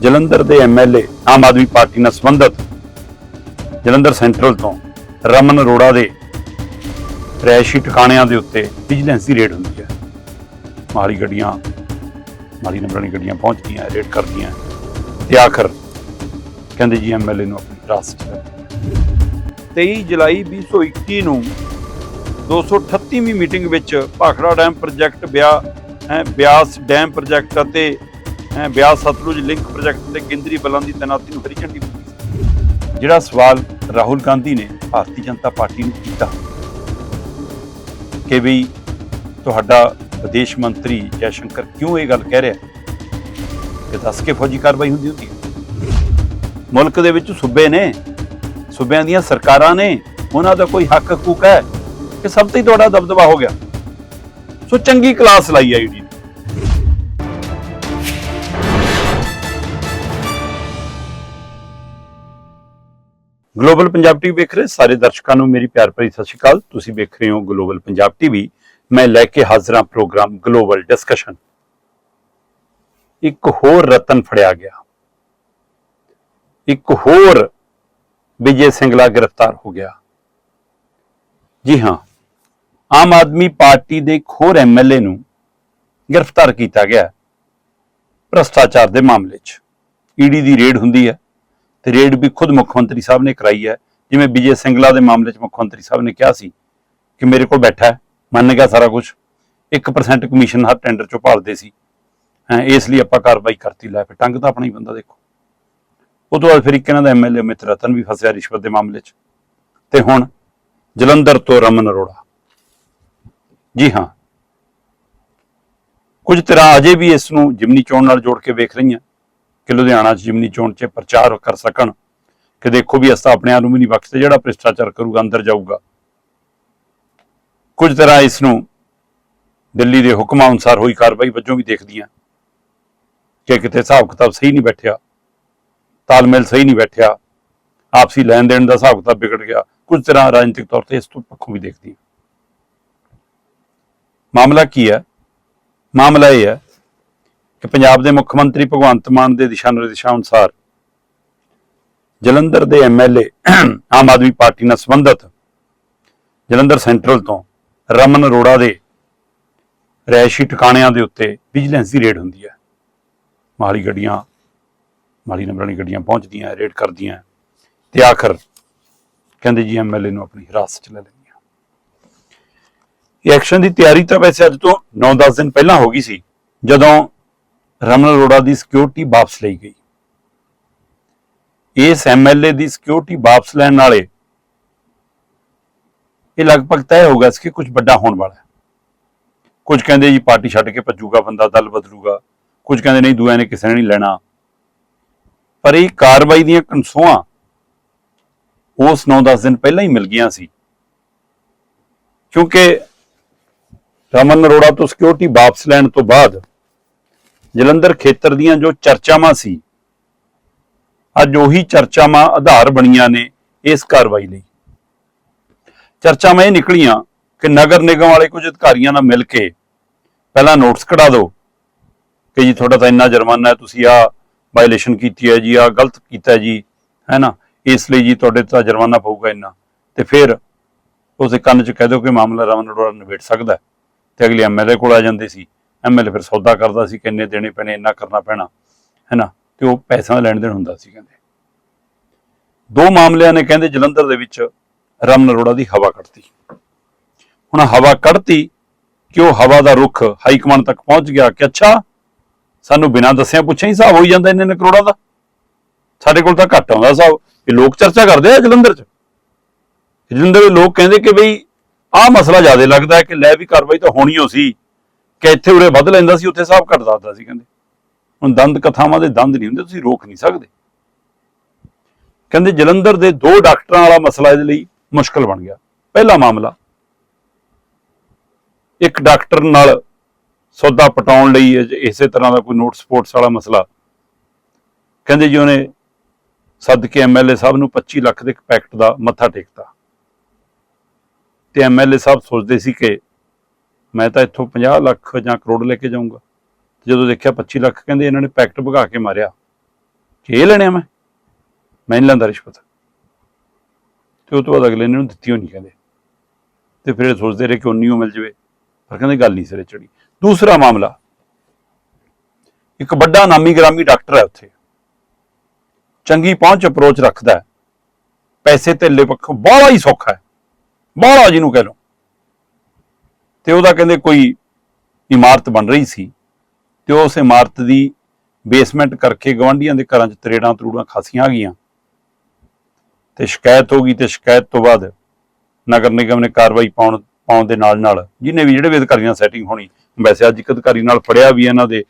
ਜਲੰਧਰ ਦੇ MLA Aam Aadmi party ਨਾਲ ਸੰਬੰਧਿਤ ਜਲੰਧਰ ਸੈਂਟਰਲ ਤੋਂ ਰਮਨ ਅਰੋੜਾ ਦੇ ਰੈਸ਼ੀ ਟਿਕਾਣਿਆਂ ਦੇ ਉੱਤੇ ਵਿਜੀਲੈਂਸ ਦੀ ਰੇਡ ਹੁੰਦੀ ਹੈ ਮਾਰੀ ਗੱਡੀਆਂ ਮਾਰੀ ਨੰਬਰਾਂ ਗੱਡੀਆਂ ਪਹੁੰਚਦੀਆਂ ਰੇਡ ਕਰਦੀਆਂ ਤੇ ਆਖਰ ਕਹਿੰਦੇ ਜੀ ਐਮਐਲਏ ਨੂੰ ਆਪਣੀ ਹਿਰਾਸਤ 'ਚ ਲੈ ਲਿਆ। 23 ਜੁਲਾਈ 2021 ਨੂੰ 238ਵੀਂ ਮੀਟਿੰਗ ਵਿੱਚ ਭਾਖੜਾ ਡੈਮ ਪ੍ਰੋਜੈਕਟ ਬਿਆ ਹੈ, ਬਿਆਸ ਡੈਮ ਪ੍ਰੋਜੈਕਟ ਅਤੇ ਬਿਆਸ ਸਤਲੁਜ ਲਿੰਕ ਪ੍ਰੋਜੈਕਟ ਦੇ ਕੇਂਦਰੀ ਬਲਾਂ ਦੀ ਤੈਨਾਤੀ ਨੂੰ ਹਰੀ ਝੰਡੀ ਦਿੱਤੀ। ਜਿਹੜਾ ਸਵਾਲ ਰਾਹੁਲ ਗਾਂਧੀ ਨੇ ਭਾਰਤੀ ਜਨਤਾ ਪਾਰਟੀ ਨੂੰ ਕੀਤਾ, ਕਿ ਵੀ ਤੁਹਾਡਾ ਵਿਦੇਸ਼ ਮੰਤਰੀ ਜੈ ਸ਼ੰਕਰ ਕਿਉਂ ਇਹ ਗੱਲ ਕਹਿ ਰਿਹਾ? ਕਿ ਦੱਸ ਕੇ ਫੌਜੀ ਕਾਰਵਾਈ ਹੁੰਦੀ ਹੁੰਦੀ ਮੁਲਕ ਦੇ ਵਿੱਚ ਸੂਬੇ ਨੇ, ਸੂਬਿਆਂ ਦੀਆਂ ਸਰਕਾਰਾਂ ਨੇ, ਉਹਨਾਂ ਦਾ ਕੋਈ ਹੱਕ ਹਕੂਕ ਹੈ ਕਿ ਸਭ ਤੇ ਹੀ ਤੁਹਾਡਾ ਦਬਦਬਾ ਹੋ ਗਿਆ। ਸੋ ਚੰਗੀ ਕਲਾਸ ਲਾਈ ਹੈ ਗਲੋਬਲ ਪੰਜਾਬ ਟੀਵੀ ਵੇਖ ਰਹੇ ਸਾਰੇ ਦਰਸ਼ਕਾਂ ਨੂੰ ਮੇਰੀ ਪਿਆਰ ਭਰੀ ਸਤਿ ਸ਼੍ਰੀ ਅਕਾਲ। ਤੁਸੀਂ ਵੇਖ ਰਹੇ ਹੋ ਗਲੋਬਲ ਪੰਜਾਬ ਟੀਵੀ। ਮੈਂ ਲੈ ਕੇ ਹਾਜ਼ਰਾਂ ਪ੍ਰੋਗਰਾਮ ਗਲੋਬਲ ਡਿਸਕਸ਼ਨ। ਇੱਕ ਹੋਰ ਰਤਨ ਫੜਿਆ ਗਿਆ। ਇੱਕ ਹੋਰ ਵਿਜੇ ਸਿੰਗਲਾ ਗ੍ਰਿਫਤਾਰ ਹੋ ਗਿਆ। ਜੀ ਹਾਂ, ਆਮ ਆਦਮੀ ਪਾਰਟੀ ਦੇ ਇੱਕ ਹੋਰ ਐਮਐਲਏ ਨੂੰ ਗ੍ਰਿਫਤਾਰ ਕੀਤਾ ਗਿਆ ਹੈ ਭ੍ਰਸ਼ਟਾਚਾਰ ਦੇ ਮਾਮਲੇ 'ਚ। ਈਡੀ ਦੀ ਰੇਡ ਹੁੰਦੀ ਹੈ। ਤੇ ਰੇਡ ਵੀ ਖੁਦ ਮੁੱਖ ਮੰਤਰੀ ਸਾਹਿਬ ਨੇ ਕਰਾਈ ਹੈ। ਜਿਵੇਂ ਵਿਜੇ ਸਿੰਗਲਾ ਦੇ ਮਾਮਲੇ 'ਚ ਮੁੱਖ ਮੰਤਰੀ ਸਾਹਿਬ ਨੇ ਕਿਹਾ ਸੀ ਕਿ ਮੇਰੇ ਕੋਲ ਬੈਠਾ ਹੈ, ਮੰਨ ਗਿਆ ਸਾਰਾ ਕੁਝ 1% ਕਮਿਸ਼ਨ ਹਰ ਟੈਂਡਰ 'ਚੋਂ ਭਾਲਦੇ ਸੀ। ਹੈਂ, ਇਸ ਲਈ ਆਪਾਂ ਕਾਰਵਾਈ ਕਰਤੀ ਲੈ ਫਿਰ ਟੰਗ ਤਾਂ ਆਪਣਾ ਹੀ ਬੰਦਾ ਦੇਖੋ। ਉਹ ਤੋਂ ਬਾਅਦ ਫਿਰ ਇੱਕ ਇਹਨਾਂ ਦਾ ਐਮਐਲਏ ਅਮਿਤ ਰਤਨ ਵੀ ਫਸਿਆ ਰਿਸ਼ਵਤ ਦੇ ਮਾਮਲੇ 'ਚ। ਤੇ ਹੁਣ ਜਲੰਧਰ ਤੋਂ ਰਮਨ ਅਰੋੜਾ। ਜੀ ਹਾਂ। ਕੁਝ ਤਰ੍ਹਾਂ ਅਜੇ ਵੀ ਇਸ ਨੂੰ ਜਿਮਨੀ ਚੋਣ ਨਾਲ ਜੋੜ ਕੇ ਵੇਖ ਰਹੀਆਂ। ਕਿ ਲੁਧਿਆਣਾ 'ਚ ਜਿਮਨੀ ਚੋਣ 'ਚ ਪ੍ਰਚਾਰ ਕਰ ਸਕਣ, ਕਿ ਦੇਖੋ ਵੀ ਅਸਾਂ ਆਪਣੇ ਆਪ ਨੂੰ ਵੀ ਨਹੀਂ ਬਖਸ਼ਦੇ ਜਿਹੜਾ ਭ੍ਰਿਸ਼ਟਾਚਾਰ ਕਰੂਗਾ, ਅੰਦਰ ਜਾਊਗਾ। ਕੁਝ ਤਰ੍ਹਾਂ ਇਸ ਨੂੰ ਦਿੱਲੀ ਦੇ ਹੁਕਮਾਂ ਅਨੁਸਾਰ ਹੋਈ ਕਾਰਵਾਈ ਵਜੋਂ ਵੀ ਦੇਖਦੀਆਂ। ਕਿ ਕਿਤੇ ਹਿਸਾਬ ਕਿਤਾਬ ਸਹੀ ਨਹੀਂ ਬੈਠਿਆ, ਤਾਲਮੇਲ ਸਹੀ ਨਹੀਂ ਬੈਠਿਆ, ਆਪਸੀ ਲੈਣ ਦੇਣ ਦਾ ਹਿਸਾਬ ਕਿਤਾਬ ਵਿਗੜ ਗਿਆ, ਕੁਝ ਤਰ੍ਹਾਂ ਰਾਜਨੀਤਿਕ ਤੌਰ ਤੇ ਇਸ ਤੋਂ ਪੱਖੋਂ ਵੀ ਦੇਖਦੀ ਮਾਮਲਾ ਕੀ ਹੈ? ਮਾਮਲਾ ਇਹ ਹੈ ਕਿ ਪੰਜਾਬ ਦੇ ਮੁੱਖ ਮੰਤਰੀ ਭਗਵੰਤ ਮਾਨ ਦੇ ਦਿਸ਼ਾ ਨਿਰਦੇਸ਼ਾਂ ਅਨੁਸਾਰ ਜਲੰਧਰ ਦੇ ਐਮਐਲਏ ਆਮ ਆਦਮੀ ਪਾਰਟੀ ਨਾਲ ਸੰਬੰਧਿਤ ਜਲੰਧਰ ਸੈਂਟਰਲ ਤੋਂ ਰਮਨ ਅਰੋੜਾ ਦੇ ਰੈਸ਼ੀ ਟਿਕਾਣਿਆਂ ਦੇ ਉੱਤੇ ਵਿਜੀਲੈਂਸ ਦੀ ਰੇਡ ਹੁੰਦੀ ਹੈ। ਮਾਰੀ ਗੱਡੀਆਂ ਮਾਰੀ ਨੰਬਰਾਂ ਵਾਲੀ ਗੱਡੀਆਂ ਪਹੁੰਚਦੀਆਂ, ਰੇਡ ਕਰਦੀਆਂ ਤੇ ਆਖਰ ਕਹਿੰਦੇ ਜੀ ਐਮਐਲਏ ਨੂੰ ਆਪਣੀ ਹਿਰਾਸਤ 'ਚ ਲੈ ਲੈਂਦੀਆਂ। ਇਹ ਐਕਸ਼ਨ ਦੀ ਤਿਆਰੀ ਤਾਂ ਵੈਸੇ ਅੱਜ ਤੋਂ 9-10 ਦਿਨ ਪਹਿਲਾਂ ਹੋ ਗਈ ਸੀ, ਜਦੋਂ ਰਮਨ ਅਰੋੜਾ ਦੀ ਸਿਕਿਉਰਿਟੀ ਵਾਪਸ ਲਈ ਗਈ। ਇਸ ਐਮਐਲਏ ਦੀ ਸਿਕਿਉਰਿਟੀ ਵਾਪਸ ਲੈਣ ਵਾਲੇ ਇਹ ਲਗਭਗ ਤੈਅ ਹੋ ਗਿਆ ਸੀ ਕਿ ਕੁਝ ਵੱਡਾ ਹੋਣ ਵਾਲਾ ਹੈ। ਕੁਝ ਕਹਿੰਦੇ ਜੀ ਪਾਰਟੀ ਛੱਡ ਕੇ ਭੱਜੂਗਾ, ਬੰਦਾ ਦਲ ਬਦਲੂਗਾ। ਕੁਝ ਕਹਿੰਦੇ ਨਹੀਂ ਦੂਆਂ ਨੇ ਕਿਸੇ ਨੇ ਨਹੀਂ ਲੈਣਾ। ਪਰ ਇਹ ਕਾਰਵਾਈ ਦੀਆਂ ਕਨਸੋਆਂ ਉਸ 9-10 ਦਿਨ ਪਹਿਲਾਂ ਹੀ ਮਿਲ ਗਈਆਂ ਸੀ। ਕਿਉਂਕਿ ਰਮਨ ਅਰੋੜਾ ਤੋਂ ਸਿਕਿਉਰਿਟੀ ਵਾਪਸ ਲੈਣ ਤੋਂ ਬਾਅਦ ਜਲੰਧਰ ਖੇਤਰ ਦੀਆਂ ਜੋ ਚਰਚਾਵਾਂ ਸੀ, ਅੱਜ ਉਹੀ ਚਰਚਾਵਾਂ ਆਧਾਰ ਬਣੀਆਂ ਨੇ ਇਸ ਕਾਰਵਾਈ ਲਈ। ਚਰਚਾਵਾਂ ਇਹ ਨਿਕਲੀਆਂ ਕਿ ਨਗਰ ਨਿਗਮ ਵਾਲੇ ਕੁਝ ਅਧਿਕਾਰੀਆਂ ਨਾਲ ਮਿਲ ਕੇ ਪਹਿਲਾਂ ਨੋਟਿਸ ਕਢਾ ਦਿਓ ਕਿ ਜੀ ਤੁਹਾਡਾ ਤਾਂ ਇੰਨਾ ਜੁਰਮਾਨਾ ਹੈ, ਤੁਸੀਂ ਆ ਵਾਇਲੇਸ਼ਨ ਕੀਤੀ ਹੈ ਜੀ ਆ ਗਲਤ ਕੀਤਾ ਜੀ ਹੈ ਨਾ ਇਸ ਲਈ ਜੀ ਤੁਹਾਡੇ ਤਾਂ ਜੁਰਮਾਨਾ ਪਊਗਾ ਇੰਨਾ। ਤੇ ਫਿਰ ਉਸੇ ਕੰਨ 'ਚ ਕਹਿ ਦਿਓ ਕਿ ਮਾਮਲਾ ਰਮਨ ਅਰੋੜਾ ਨਿਬੇੜ ਸਕਦਾ ਹੈ। ਤੇ ਅਗਲੇ ਐਮਐਲਏ ਕੋਲ ਆ ਜਾਂਦੇ ਸੀ। ਐਮਐਲਏ ਫਿਰ ਸੌਦਾ ਕਰਦਾ ਸੀ ਕਿੰਨੇ ਦੇਣੇ ਪੈਣੇ, ਇੰਨਾ ਕਰਨਾ ਪੈਣਾ, ਹੈ ਨਾ? ਤੇ ਉਹ ਪੈਸਾ ਲੈਣ ਦੇਣ ਹੁੰਦਾ ਸੀ ਕਹਿੰਦੇ। ਦੋ ਮਾਮਲਿਆਂ ਨੇ ਕਹਿੰਦੇ ਜਲੰਧਰ ਦੇ ਵਿੱਚ ਰਮਨ ਅਰੋੜਾ ਦੀ ਹਵਾ ਕੱਢਤੀ। ਹੁਣ ਹਵਾ ਕੱਢਤੀ ਕਿ ਉਹ ਹਵਾ ਦਾ ਰੁਖ ਹਾਈ ਕਮਾਂਡ ਤੱਕ ਪਹੁੰਚ ਗਿਆ ਕਿ ਅੱਛਾ, ਸਾਨੂੰ ਬਿਨਾਂ ਦੱਸਿਆ ਪੁੱਛਿਆ ਹੀ ਹਿਸਾਬ ਹੋਈ ਜਾਂਦਾ ਇੰਨੇ ਨੇ ਕਰੋੜਾਂ ਦਾ। ਸਾਡੇ ਕੋਲ ਤਾਂ ਘੱਟ ਆਉਂਦਾ ਹਿਸਾਬ। ਇਹ ਲੋਕ ਚਰਚਾ ਕਰਦੇ ਆ ਜਲੰਧਰ 'ਚ। ਜਲੰਧਰ ਦੇ ਲੋਕ ਕਹਿੰਦੇ ਕਿ ਬਈ ਆਹ ਮਸਲਾ ਜ਼ਿਆਦਾ ਲੱਗਦਾ ਕਿ ਲੈ ਵੀ ਕਾਰਵਾਈ ਤਾਂ ਹੋਣੀ ਹੋ ਸੀ। ਕਿ ਇੱਥੇ ਉਰੇ ਵੱਧ ਲੈਂਦਾ ਸੀ, ਉੱਥੇ ਹਿਸਾਬ ਘੱਟ ਦੱਸਦਾ ਸੀ ਕਹਿੰਦੇ। ਹੁਣ ਦੰਦ ਕਥਾਵਾਂ ਦੇ ਦੰਦ ਨਹੀਂ ਹੁੰਦੇ, ਤੁਸੀਂ ਰੋਕ ਨਹੀਂ ਸਕਦੇ। ਕਹਿੰਦੇ ਜਲੰਧਰ ਦੇ ਦੋ ਡਾਕਟਰਾਂ ਵਾਲਾ ਮਸਲਾ ਇਹਦੇ ਲਈ ਮੁਸ਼ਕਲ ਬਣ ਗਿਆ। ਪਹਿਲਾ ਮਾਮਲਾ, ਇੱਕ ਡਾਕਟਰ ਨਾਲ ਸੌਦਾ ਪਟਾਉਣ ਲਈ ਇਸੇ ਤਰ੍ਹਾਂ ਦਾ ਕੋਈ ਨੋਟ ਸਪੋਰਟਸ ਵਾਲਾ ਮਸਲਾ। ਕਹਿੰਦੇ ਜੀ ਉਹਨੇ ਸੱਦ ਕੇ ਐਮਐਲਏ ਸਾਹਿਬ ਨੂੰ 25 ਲੱਖ ਦੇ ਇੱਕ ਪੈਕਟ ਦਾ ਮੱਥਾ ਟੇਕਤਾ। ਤੇ ਐਮਐਲਏ ਸਾਹਿਬ ਸੋਚਦੇ ਸੀ ਕਿ ਮੈਂ ਤਾਂ ਇੱਥੋਂ 50 ਲੱਖ ਜਾਂ ਕਰੋੜ ਲੈ ਕੇ ਜਾਊਂਗਾ। ਜਦੋਂ ਦੇਖਿਆ 25 ਲੱਖ ਕਹਿੰਦੇ ਇਹਨਾਂ ਨੇ ਪੈਕਟ ਭਗਾ ਕੇ ਮਾਰਿਆ। ਕਿ ਇਹ ਲੈਣਿਆ ਮੈਂ ਮੈਂ ਨਹੀਂ ਲੈਂਦਾ ਰਿਸ਼ਵਤ। ਤੇ ਉਹ ਤੋਂ ਬਾਅਦ ਅਗਲੇ ਨੇ ਨੂੰ ਦਿੱਤੀ ਹੋਣੀ ਕਹਿੰਦੇ। ਤੇ ਫਿਰ ਇਹ ਸੋਚਦੇ ਰਹੇ ਕਿ ਉਨੀ ਉਹ ਮਿਲ ਜਵੇ। ਪਰ ਕਹਿੰਦੇ ਗੱਲ ਨਹੀਂ ਸਿਰੇ ਚੜੀ ਦੂਸਰਾ ਮਾਮਲਾ, ਇੱਕ ਵੱਡਾ ਨਾਮੀ ਗ੍ਰਾਮੀ ਡਾਕਟਰ ਹੈ ਉੱਥੇ। ਚੰਗੀ ਪਹੁੰਚ ਅਪਰੋਚ ਰੱਖਦਾ ਪੈਸੇ ਧੇਲੇ ਪੱਖੋਂ ਬਾਹਲਾ ਹੀ ਸੌਖਾ ਹੈ। ਬਾਹਲਾ ਜਿਹਨੂੰ ਕਹਿ ਲਓ। ਤੇ ਉਹਦਾ ਕਹਿੰਦੇ ਕੋਈ ਇਮਾਰਤ ਬਣ ਰਹੀ ਸੀ ਤੇ ਉਸ ਇਮਾਰਤ ਦੀ ਬੇਸਮੈਂਟ ਕਰਕੇ ਗਵਾਂਢੀਆਂ ਦੇ ਘਰਾਂ 'ਚ ਤਰੇੜਾਂ ਤਰੂੜਾਂ ਖਾਸੀਆਂ ਆ ਗਈਆਂ। ਤੇ ਸ਼ਿਕਾਇਤ ਹੋ ਗਈ ਤੇ ਸ਼ਿਕਾਇਤ ਤੋਂ ਬਾਅਦ ਨਗਰ ਨਿਗਮ ਨੇ ਕਾਰਵਾਈ ਪਾਉਣ ਪਾਉਣ ਦੇ ਨਾਲ ਨਾਲ ਜਿਹਨੇ ਵੀ ਜਿਹੜੇ ਵੀ ਅਧਿਕਾਰੀਆਂ ਸੈਟਿੰਗ ਹੋਣੀ, ਵੈਸੇ ਅੱਜ ਇੱਕ ਅਧਿਕਾਰੀ ਨਾਲ ਫੜਿਆ ਵੀ ਇਹਨਾਂ ਦੇ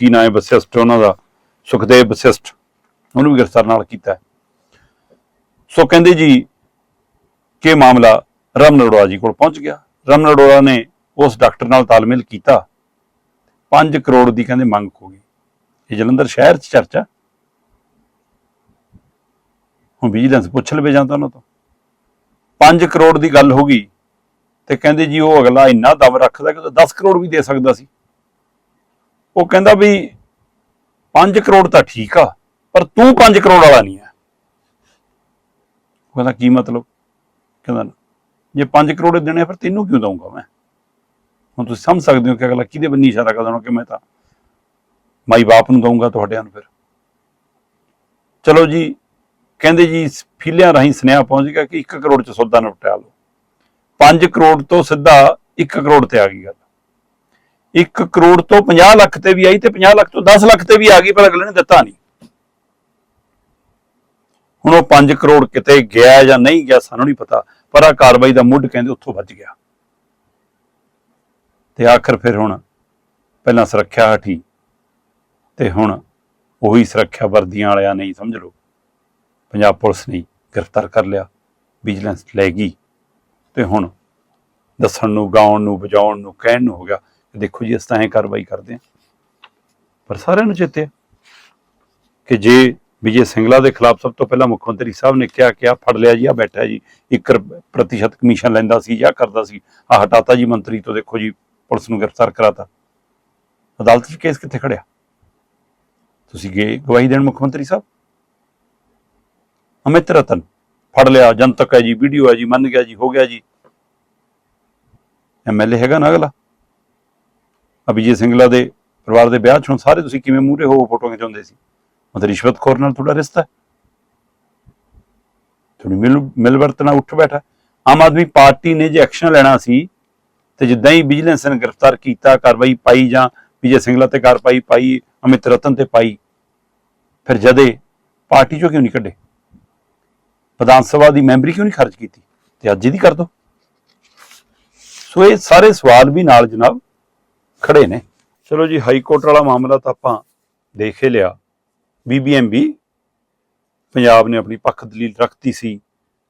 ਕੀ ਨਾਂ ਹੈ ਵਸਿਸ਼ਟ ਉਹਨਾਂ ਦਾ ਸੁਖਦੇਵ ਵਸਿਸ਼ਟ ਉਹਨੂੰ ਵੀ ਗ੍ਰਿਫਤਾਰ ਨਾਲ ਕੀਤਾ। ਸੋ ਕਹਿੰਦੇ ਜੀ, ਕਿ ਮਾਮਲਾ ਰਮਨ ਅਰੋੜਾ ਜੀ ਕੋਲ ਪਹੁੰਚ ਗਿਆ। ਰਮਨ ਅਰੋੜਾ ਨੇ ਉਸ ਡਾਕਟਰ ਨਾਲ ਤਾਲਮੇਲ ਕੀਤਾ 5 ਕਰੋੜ ਦੀ ਕਹਿੰਦੇ ਮੰਗ ਹੋ ਗਈ। ਇਹ ਜਲੰਧਰ ਸ਼ਹਿਰ 'ਚ ਚਰਚਾ? ਹੁਣ ਵਿਜੀਲੈਂਸ ਪੁੱਛ ਲਵੇ ਜਾਂਦਾ ਉਹਨਾਂ ਤੋਂ। 5 ਕਰੋੜ ਦੀ ਗੱਲ ਹੋ ਗਈ ਤੇ ਕਹਿੰਦੇ ਜੀ ਉਹ ਅਗਲਾ ਇੰਨਾ ਦਮ ਰੱਖਦਾ ਕਿ ਉਹ 10 ਕਰੋੜ ਵੀ ਦੇ ਸਕਦਾ ਸੀ। ਉਹ ਕਹਿੰਦਾ ਵੀ 5 ਕਰੋੜ ਤਾਂ ਠੀਕ ਆ, ਪਰ ਤੂੰ 5 ਕਰੋੜ ਵਾਲਾ ਨਹੀਂ ਹੈ। ਉਹ ਕਹਿੰਦਾ ਕੀ ਮਤਲਬ? ਕਹਿੰਦਾ ਜੇ 5 ਕਰੋੜ ਦੇਣੇ ਫਿਰ ਤੈਨੂੰ ਕਿਉਂ ਦਊਂਗਾ ਮੈਂ? ਹੁਣ ਤੁਸੀਂ ਸਮਝ ਸਕਦੇ ਹੋ ਕਿ ਅਗਲਾ ਕਿਹਦੇ ਬੰਨੀ ਇਸ਼ਾਰਾ ਕਰਦਾ ਹੋਣਾ ਕਿ ਮੈਂ ਤਾਂ ਮਾਈ ਬਾਪ ਨੂੰ ਦਊਂਗਾ ਤੁਹਾਡਿਆਂ ਨੂੰ ਫਿਰ। ਚਲੋ ਜੀ, ਕਹਿੰਦੇ ਜੀ, ਫੀਲਿਆਂ ਰਾਹੀਂ ਸੁਨੇਹਾ ਪਹੁੰਚ ਗਿਆ ਕਿ 1 ਕਰੋੜ ਚ ਸੌਦਾ ਨਿਪਟਾ ਲਓ। 5 ਕਰੋੜ ਤੋਂ ਸਿੱਧਾ 1 ਕਰੋੜ ਤੇ ਆ ਗਈ ਗੱਲ। 1 ਕਰੋੜ ਤੋਂ 50 ਲੱਖ ਤੇ ਵੀ ਆਈ ਤੇ 50 ਲੱਖ ਤੋਂ 10 ਲੱਖ ਤੇ ਵੀ ਆ ਗਈ, ਪਰ ਅਗਲੇ ਨੇ ਦਿੱਤਾ ਨਹੀਂ। ਹੁਣ ਉਹ 5 ਕਰੋੜ ਕਿਤੇ ਗਿਆ ਜਾਂ ਨਹੀਂ ਗਿਆ ਸਾਨੂੰ ਨਹੀਂ ਪਤਾ, ਪਰ ਆ ਕਾਰਵਾਈ ਦਾ ਮੁੱਢ ਕਹਿੰਦੇ ਉੱਥੋਂ ਵੱਜ ਗਿਆ। ਤੇ ਆਖਰ ਫਿਰ ਹੁਣ ਪਹਿਲਾਂ ਸੁਰੱਖਿਆ ਹਟੀ ਤੇ ਹੁਣ ਉਹੀ ਸੁਰੱਖਿਆ ਵਰਦੀਆਂ ਵਾਲਿਆਂ ਨੇ ਸਮਝ ਲਓ। ਪੰਜਾਬ ਪੁਲਿਸ ਨੇ ਗ੍ਰਿਫਤਾਰ ਕਰ ਲਿਆ ਵਿਜੀਲੈਂਸ ਲੈ ਗਈ ਤੇ ਹੁਣ ਦੱਸਣ ਨੂੰ, ਗਾਉਣ ਨੂੰ, ਵਜਾਉਣ ਨੂੰ, ਕਹਿਣ ਨੂੰ ਹੋ ਗਿਆ ਦੇਖੋ ਜੀ, ਅਸੀਂ ਤਾਂ ਐਂ ਕਾਰਵਾਈ ਕਰਦੇ ਹਾਂ। ਪਰ ਸਾਰਿਆਂ ਨੂੰ ਚੇਤੇ ਕਿ ਜੇ ਵਿਜੇ ਸਿੰਗਲਾ ਦੇ ਖਿਲਾਫ ਸਭ ਤੋਂ ਪਹਿਲਾਂ ਮੁੱਖ ਮੰਤਰੀ ਸਾਹਿਬ ਨੇ ਕਿਹਾ ਕਿ ਆ ਫੜ ਲਿਆ ਜੀ ਆ ਬੈਠਾ ਜੀ 1% ਕਮਿਸ਼ਨ ਲੈਂਦਾ ਸੀ ਜਾਂ ਕਰਦਾ ਸੀ ਆ ਹਟਾਤਾ ਜੀ ਮੰਤਰੀ ਤੋਂ ਦੇਖੋ ਜੀ ਪੁਲਿਸ ਨੂੰ ਗ੍ਰਿਫਤਾਰ ਕਰਾਤਾ। ਅਦਾਲਤ 'ਚ ਕੇਸ ਕਿੱਥੇ ਖੜਿਆ? ਤੁਸੀਂ ਗਏ ਗਵਾਹੀ ਦੇਣ ਮੁੱਖ ਮੰਤਰੀ ਸਾਹਿਬ? ਅਮਿਤ ਰਤਨ, ਫੜ ਲਿਆ, ਜਨਤਕ ਹੈ ਜੀ, ਵੀਡੀਓ ਹੈ ਜੀ, ਮੰਨ ਗਿਆ ਜੀ, ਹੋ ਗਿਆ ਜੀ। ਐਮਐਲਏ ਹੈਗਾ ਨਾ ਅਗਲਾ? ਅਭਿਜੀਤ ਸਿੰਗਲਾ ਦੇ ਪਰਿਵਾਰ ਦੇ ਵਿਆਹ 'ਚ ਹੁਣ ਸਾਰੇ ਤੁਸੀਂ ਕਿਵੇਂ ਮੂਹਰੇ ਹੋ ਫੋਟੋਆਂ ਖਿਚਾਉਂਦੇ ਸੀ। ਮਤਲਬ ਰਿਸ਼ਵਤਖੋਰ ਨਾਲ ਤੁਹਾਡਾ ਰਿਸ਼ਤਾ ਤੁਹਾਨੂੰ ਮਿਲ ਮਿਲ ਵਰਤਣਾ ਉੱਠ ਬੈਠਾ। ਆਮ ਆਦਮੀ ਪਾਰਟੀ ਨੇ ਜੇ ਐਕਸ਼ਨ ਲੈਣਾ ਸੀ ਤੇ ਜਿੱਦਾਂ ਹੀ ਵਿਜੀਲੈਂਸ ਨੇ ਗ੍ਰਿਫਤਾਰ ਕੀਤਾ, ਕਾਰਵਾਈ ਪਾਈ ਜਾਂ ਵਿਜੇ ਸਿੰਗਲਾ ਤੇ ਕਾਰਵਾਈ ਪਾਈ, ਅਮਿਤ ਰਤਨ ਤੇ ਪਾਈ, ਫਿਰ ਜਦੇ ਪਾਰਟੀ ਚੋਂ ਕਿਉਂ ਨਹੀਂ ਕੱਢੇ? ਵਿਧਾਨ ਸਭਾ ਦੀ ਮੈਂਬਰੀ ਕਿਉਂ ਨਹੀਂ ਖਰਚ ਕੀਤੀ? ਤੇ ਅੱਜ ਇਹਦੀ ਕਰ ਦੋ। ਸੋ ਇਹ ਸਾਰੇ ਸਵਾਲ ਵੀ ਨਾਲ ਜਨਾਬ ਖੜੇ ਨੇ। ਚਲੋ ਜੀ, ਹਾਈ ਕੋਰਟ ਵਾਲਾ ਮਾਮਲਾ ਤਾਂ ਆਪਾਂ ਦੇਖ ਹੀ ਲਿਆ। ਬੀਬੀਐਮਬੀ ਪੰਜਾਬ ਨੇ ਆਪਣੀ ਪੱਖ ਦਲੀਲ ਰੱਖਤੀ ਸੀ